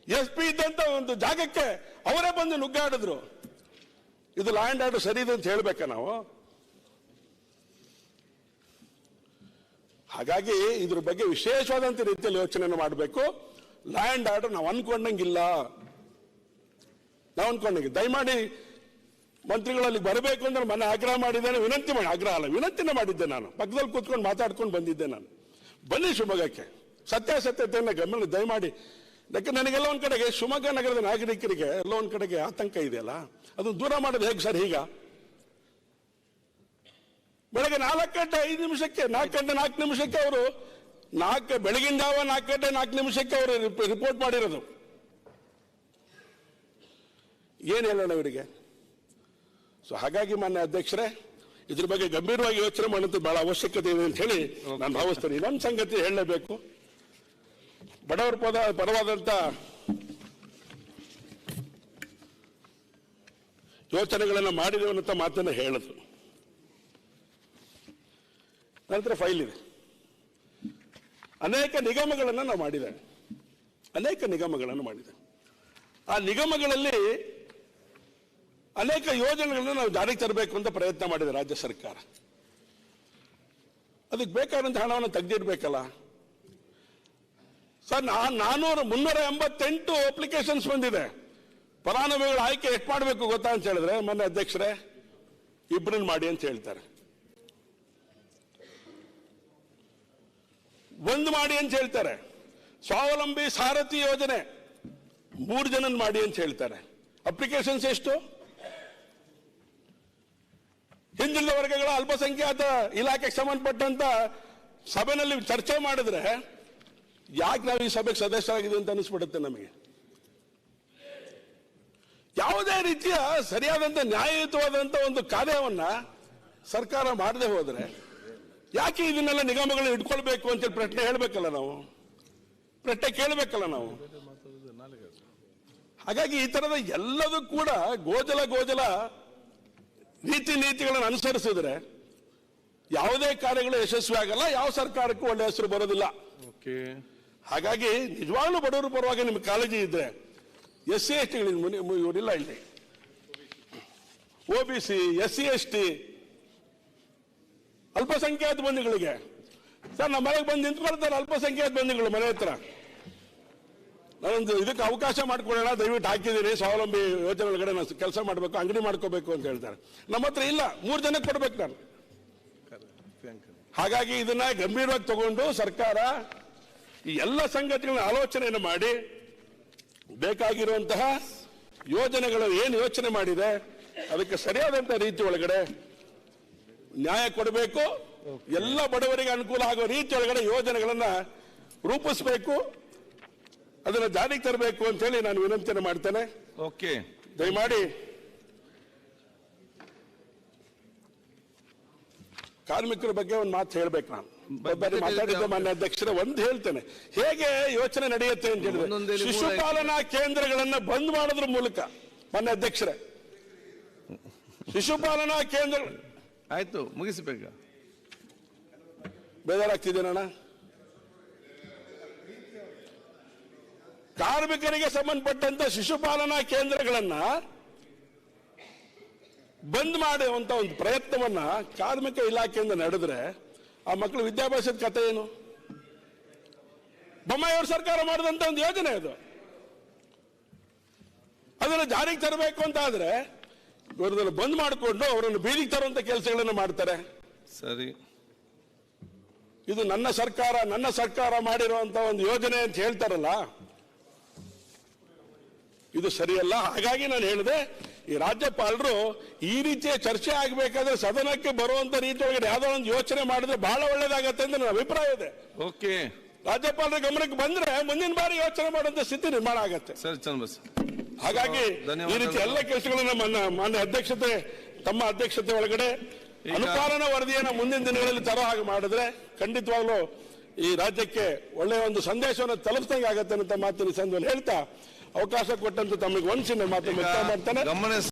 ಎಸ್ ಪಿ ಇದ್ದಂತ ಒಂದು ಜಾಗಕ್ಕೆ ಅವರೇ ಬಂದು ನುಗ್ಗಾಡಿದ್ರು. ಇದು ಲ್ಯಾಂಡ್ ಆರ್ಡರ್ ಸರಿ ಇದೆ ಅಂತ ಹೇಳ್ಬೇಕಾ ನಾವು? ಹಾಗಾಗಿ ಇದ್ರ ಬಗ್ಗೆ ವಿಶೇಷವಾದಂತ ರೀತಿಯಲ್ಲಿ ಯೋಚನೆ ಮಾಡಬೇಕು. ಲ್ಯಾಂಡ್ ಆರ್ಡರ್ ನಾವು ಅನ್ಕೊಂಡಂಗಿಲ್ಲ. ನಾವು ಅನ್ಕೊಂಡಂಗೆ, ದಯಮಾಡಿ ಮಂತ್ರಿಗಳಲ್ಲಿ ಬರಬೇಕು ಅಂದ್ರೆ ಮನೆ ಆಗ್ರಹ ಮಾಡಿದ್ದೇನೆ, ವಿನಂತಿ ಮಾಡಿ, ಆಗ್ರಹ ಅಲ್ಲ, ವಿನಂತಿನ ಮಾಡಿದ್ದೆ ನಾನು. ಪಕ್ಕದಲ್ಲಿ ಕೂತ್ಕೊಂಡು ಮಾತಾಡ್ಕೊಂಡು ಬಂದಿದ್ದೆ ನಾನು. ಬನ್ನಿ ಶಿವಮೊಗ್ಗಕ್ಕೆ. ಸತ್ಯಾಸತ್ಯತೆಯನ್ನು ಗಮನ ದಯಮಾಡಿ. ಯಾಕೆ ನನಗೆಲ್ಲ ಒಂದು ಕಡೆಗೆ, ಶಿವಮೊಗ್ಗ ನಗರದ ನಾಗರಿಕರಿಗೆ ಎಲ್ಲ ಒಂದು ಕಡೆಗೆ ಆತಂಕ ಇದೆಯಲ್ಲ? ಅದನ್ನು ದೂರ ಮಾಡೋದು ಹೇಗೆ ಸರ್ ಈಗ? ಬೆಳಗ್ಗೆ ನಾಲ್ಕು ಗಂಟೆ ಐದು ನಿಮಿಷಕ್ಕೆ, ನಾಲ್ಕು ಗಂಟೆ ನಾಲ್ಕು ನಿಮಿಷಕ್ಕೆ ಅವರು ನಾಲ್ಕು, ಬೆಳಗಿನ ಜಾವ ನಾಲ್ಕು ಗಂಟೆ ನಾಲ್ಕು ನಿಮಿಷಕ್ಕೆ ಅವರು ರಿಪೋರ್ಟ್ ಮಾಡಿರೋದು. ಏನು ಹೇಳೋಣ ಇವರಿಗೆ? ಸೊ ಹಾಗಾಗಿ ಮಾನ್ಯ ಅಧ್ಯಕ್ಷರೇ ಇದ್ರ ಬಗ್ಗೆ ಗಂಭೀರವಾಗಿ ಯೋಚನೆ ಮಾಡೋದು ಬಹಳ ಅವಶ್ಯಕತೆ ಇದೆ ಅಂತ ಹೇಳಿ ನಾನು ಭಾವಿಸ್ತೇನೆ. ಇನ್ನೊಂದು ಸಂಗತಿ ಹೇಳಲೇಬೇಕು. ಬಡವರ ಪದ ಪರವಾದಂತ ಯೋಚನೆಗಳನ್ನು ಮಾಡಿದೆವು ಅಂತ ಮಾತನ್ನು ಹೇಳಿದ್ರು ನಂತರ ಫೈಲ್ ಇದೆ. ಅನೇಕ ನಿಗಮಗಳನ್ನು ನಾವು ಮಾಡಿದ್ದೇವೆ. ಅನೇಕ ನಿಗಮಗಳನ್ನು ಮಾಡಿದ್ದೇವೆ. ಆ ನಿಗಮಗಳಲ್ಲಿ ಅನೇಕ ಯೋಜನೆಗಳನ್ನು ನಾವು ಜಾರಿಗೆ ತರಬೇಕು ಅಂತ ಪ್ರಯತ್ನ ಮಾಡಿದೆ ರಾಜ್ಯ ಸರ್ಕಾರ. ಅದಕ್ಕೆ ಬೇಕಾದಂತ ಹಣವನ್ನು ತೆಗೆದಿಡ್ಬೇಕಲ್ಲ? ಸರ್ ನಾನೂರ ಮುನ್ನೂರ ಎಂಬತ್ತೆಂಟು ಅಪ್ಲಿಕೇಶನ್ಸ್ ಬಂದಿದೆ. ಫಲಾನುಭವಿಗಳ ಆಯ್ಕೆ ಎಷ್ಟು ಮಾಡಬೇಕು ಗೊತ್ತಾ ಅಂತ ಹೇಳಿದ್ರೆ ಮೊನ್ನೆ ಅಧ್ಯಕ್ಷರೇ ಇಬ್ಬರನ್ನ ಮಾಡಿ ಅಂತ ಹೇಳ್ತಾರೆ. ಒಂದು ಮಾಡಿ ಅಂತ ಹೇಳ್ತಾರೆ. ಸ್ವಾವಲಂಬಿ ಸಾರಥಿ ಯೋಜನೆ, ಮೂರು ಜನನ್ ಮಾಡಿ ಅಂತ ಹೇಳ್ತಾರೆ. ಅಪ್ಲಿಕೇಶನ್ಸ್ ಎಷ್ಟು? ಹಿಂದುಳಿದ ವರ್ಗಗಳ ಅಲ್ಪಸಂಖ್ಯಾತ ಇಲಾಖೆಗೆ ಸಂಬಂಧಪಟ್ಟಂತ ಸಭೆನಲ್ಲಿ ಚರ್ಚೆ ಮಾಡಿದ್ರೆ ಯಾಕೆ ನಾವು ಈ ಸಭೆಗೆ ಸದಸ್ಯರಾಗಿದ್ದೀವಿ ಅಂತ ಅನಿಸ್ಬಿಡುತ್ತೆ ನಮಗೆ. ಯಾವುದೇ ರೀತಿಯ ಸರಿಯಾದಂತ ನ್ಯಾಯಯುತವಾದಂತ ಒಂದು ಕಾರ್ಯವನ್ನ ಸರ್ಕಾರ ಮಾಡದೆ ಹೋದ್ರೆ ಯಾಕೆ ಇದನ್ನೆಲ್ಲ ನಿಗಮಗಳನ್ನ ಇಟ್ಕೊಳ್ಬೇಕು ಅಂತೇಳಿ ಪ್ರಶ್ನೆ ಹೇಳ್ಬೇಕಲ್ಲ ನಾವು. ಪ್ರಶ್ನೆ ಕೇಳಬೇಕಲ್ಲ ನಾವು. ಹಾಗಾಗಿ ಈ ತರದ ಎಲ್ಲದೂ ಕೂಡ ಗೋಜಲ ಗೋಜಲ ನೀತಿ ನೀತಿಗಳನ್ನು ಅನುಸರಿಸಿದ್ರೆ ಯಾವುದೇ ಕಾರ್ಯಗಳು ಯಶಸ್ವಿ ಆಗಲ್ಲ ಯಾವ ಸರ್ಕಾರಕ್ಕೂ ಒಳ್ಳೆ ಹೆಸರು ಬರೋದಿಲ್ಲ. ಓಕೆ. ಹಾಗಾಗಿ ನಿಜವಾಗ್ಲೂ ಬಡವರ ಪರವಾಗಿ ನಿಮ್ಗೆ ಕಾಳಜಿ ಇದ್ರೆ ಎಸ್ ಸಿ ಎಸ್ ಟಿಗಳು ಇವರಿಲ್ಲ ಇಲ್ಲಿ. O B C S C S T ಅಲ್ಪಸಂಖ್ಯಾತ ಬಂಧುಗಳಿಗೆ. ಸರ್ ನಮ್ಮ ಮನೆಗೆ ಬಂದು ನಿಂತ್ಕೊಳ್ತಾರೆ ಅಲ್ಪಸಂಖ್ಯಾತ ಬಂಧುಗಳು ಮನೆ ಹತ್ರ. ನಾನೊಂದು ಇದಕ್ಕೆ ಅವಕಾಶ ಮಾಡ್ಕೊಳ್ಳೋಣ, ದಯವಿಟ್ಟು ಹಾಕಿದ್ದೀನಿ ಸ್ವಾವಲಂಬಿ ಯೋಜನೆ ಒಳಗಡೆ ನಾನು ಕೆಲಸ ಮಾಡಬೇಕು, ಅಂಗಡಿ ಮಾಡ್ಕೋಬೇಕು ಅಂತ ಹೇಳ್ತಾರೆ. ನಮ್ಮ ಹತ್ರ ಇಲ್ಲ, ಮೂರು ಜನಕ್ಕೆ ಕೊಡ್ಬೇಕು ನಾನು. ಹಾಗಾಗಿ ಇದನ್ನ ಗಂಭೀರವಾಗಿ ತಗೊಂಡು ಸರ್ಕಾರ ಈ ಎಲ್ಲ ಸಂಗತಿಗಳನ್ನ ಆಲೋಚನೆಯನ್ನು ಮಾಡಿ, ಬೇಕಾಗಿರುವಂತಹ ಯೋಜನೆಗಳು ಏನು ಯೋಚನೆ ಮಾಡಿದೆ, ಅದಕ್ಕೆ ಸರಿಯಾದಂತಹ ರೀತಿ ಒಳಗಡೆ ನ್ಯಾಯ ಕೊಡಬೇಕು. ಎಲ್ಲ ಬಡವರಿಗೆ ಅನುಕೂಲ ಆಗುವ ರೀತಿ ಒಳಗಡೆ ಯೋಜನೆಗಳನ್ನ ರೂಪಿಸಬೇಕು. ಅದನ್ನ ಜಾರಿಗೆ ತರಬೇಕು ಅಂತ ಹೇಳಿ ನಾನು ವಿನಂತಿಯನ್ನು ಮಾಡ್ತೇನೆ. ಓಕೆ. ದಯಮಾಡಿ ಕಾರ್ಮಿಕರ ಬಗ್ಗೆ ಒಂದು ಮಾತು ಹೇಳ್ಬೇಕು ನಾನು. ಮಾತಾಡಿದ್ದೆ ಮಾನ್ಯ ಅಧ್ಯಕ್ಷರ ಒಂದ್ ಹೇಳ್ತೇನೆ. ಹೇಗೆ ಯೋಚನೆ ನಡೆಯುತ್ತೆ ಅಂತ ಹೇಳಿದ್ರೆ ಶಿಶುಪಾಲನಾ ಕೇಂದ್ರಗಳನ್ನ ಬಂದ್ ಮಾಡೋದ್ರ ಮೂಲಕ ಮಾನ್ಯ ಅಧ್ಯಕ್ಷರೇ. ಶಿಶುಪಾಲನಾ ಕೇಂದ್ರ ಆಯ್ತು ಮುಗಿಸಬೇಕ ಬೇಜಾರಾಗ್ತಿದ್ದೇನಣ್ಣ? ಕಾರ್ಮಿಕರಿಗೆ ಸಂಬಂಧಪಟ್ಟಂತ ಶಿಶುಪಾಲನಾ ಕೇಂದ್ರಗಳನ್ನ ಬಂದ್ ಮಾಡುವಂತ ಒಂದು ಪ್ರಯತ್ನವನ್ನ ಕಾರ್ಮಿಕ ಇಲಾಖೆಯಿಂದ ನಡೆದ್ರೆ ಆ ಮಕ್ಕಳು ವಿದ್ಯಾಭ್ಯಾಸದ ಕಥೆ ಏನು? ಬೊಮ್ಮಾಯಿಯವ್ರ ಸರ್ಕಾರ ಮಾಡಿದಂತ ಒಂದು ಯೋಜನೆ ಅದು. ಅದನ್ನು ಜಾರಿಗೆ ತರಬೇಕು ಅಂತ ಆದ್ರೆ ಇವರದನ್ನು ಬಂದ್ ಮಾಡಿಕೊಂಡು ಅವರನ್ನು ಬೀದಿಗೆ ತರುವಂತ ಕೆಲಸಗಳನ್ನು ಮಾಡ್ತಾರೆ. ಸರಿ. ಇದು ನನ್ನ ಸರ್ಕಾರ ನನ್ನ ಸರ್ಕಾರ ಮಾಡಿರುವಂತ ಒಂದು ಯೋಜನೆ ಅಂತ ಹೇಳ್ತಾರಲ್ಲ ಇದು ಸರಿಯಲ್ಲ. ಹಾಗಾಗಿ ನಾನು ಹೇಳಿದೆ ಈ ರಾಜ್ಯಪಾಲರು ಈ ರೀತಿಯ ಚರ್ಚೆ ಆಗಬೇಕಾದ್ರೆ ಸದನಕ್ಕೆ ಬರುವಂತ ರೀತಿ ಒಳಗಡೆ ಯಾವ್ದೋ ಒಂದು ಯೋಚನೆ ಮಾಡಿದ್ರೆ ಬಹಳ ಒಳ್ಳೇದಾಗತ್ತೆ ಅಂತ ನನ್ನ ಅಭಿಪ್ರಾಯ ಇದೆ. ಓಕೆ. ರಾಜ್ಯಪಾಲರ ಗಮನಕ್ಕೆ ಬಂದ್ರೆ ಮುಂದಿನ ಬಾರಿ ಯೋಚನೆ ಮಾಡುವಂತ ಸ್ಥಿತಿ ನಿರ್ಮಾಣ ಆಗತ್ತೆ. ಸರಿ ಚಂದ್ರಸ್ ಹಾಗಾಗಿ ಈ ರೀತಿ ಎಲ್ಲ ಕೆಲಸಗಳನ್ನ ಮಾನ್ಯ ಮಾನ್ಯ ಅಧ್ಯಕ್ಷತೆ ತಮ್ಮ ಅಧ್ಯಕ್ಷತೆ ಒಳಗಡೆ ಅನುಪಾಲನ ವರದಿಯನ್ನ ಮುಂದಿನ ದಿನಗಳಲ್ಲಿ ತರೋ ಹಾಗೆ ಮಾಡಿದ್ರೆ ಖಂಡಿತವಾಗ್ಲೂ ಈ ರಾಜ್ಯಕ್ಕೆ ಒಳ್ಳೆಯ ಒಂದು ಸಂದೇಶವನ್ನು ತಲುಪಿದಂಗೆ ಆಗತ್ತೆ ಅಂತ ಮಾತಿನ ಸಂದರ್ಭದಲ್ಲಿ ಹೇಳ್ತಾ ಅವಕಾಶ ಕೊಟ್ಟಂತ ತಮಗೆ ಒಂದ್ಸಿನ ಮಾತು ವ್ಯಕ್ತ ಮಾಡ್ತಾನೆ.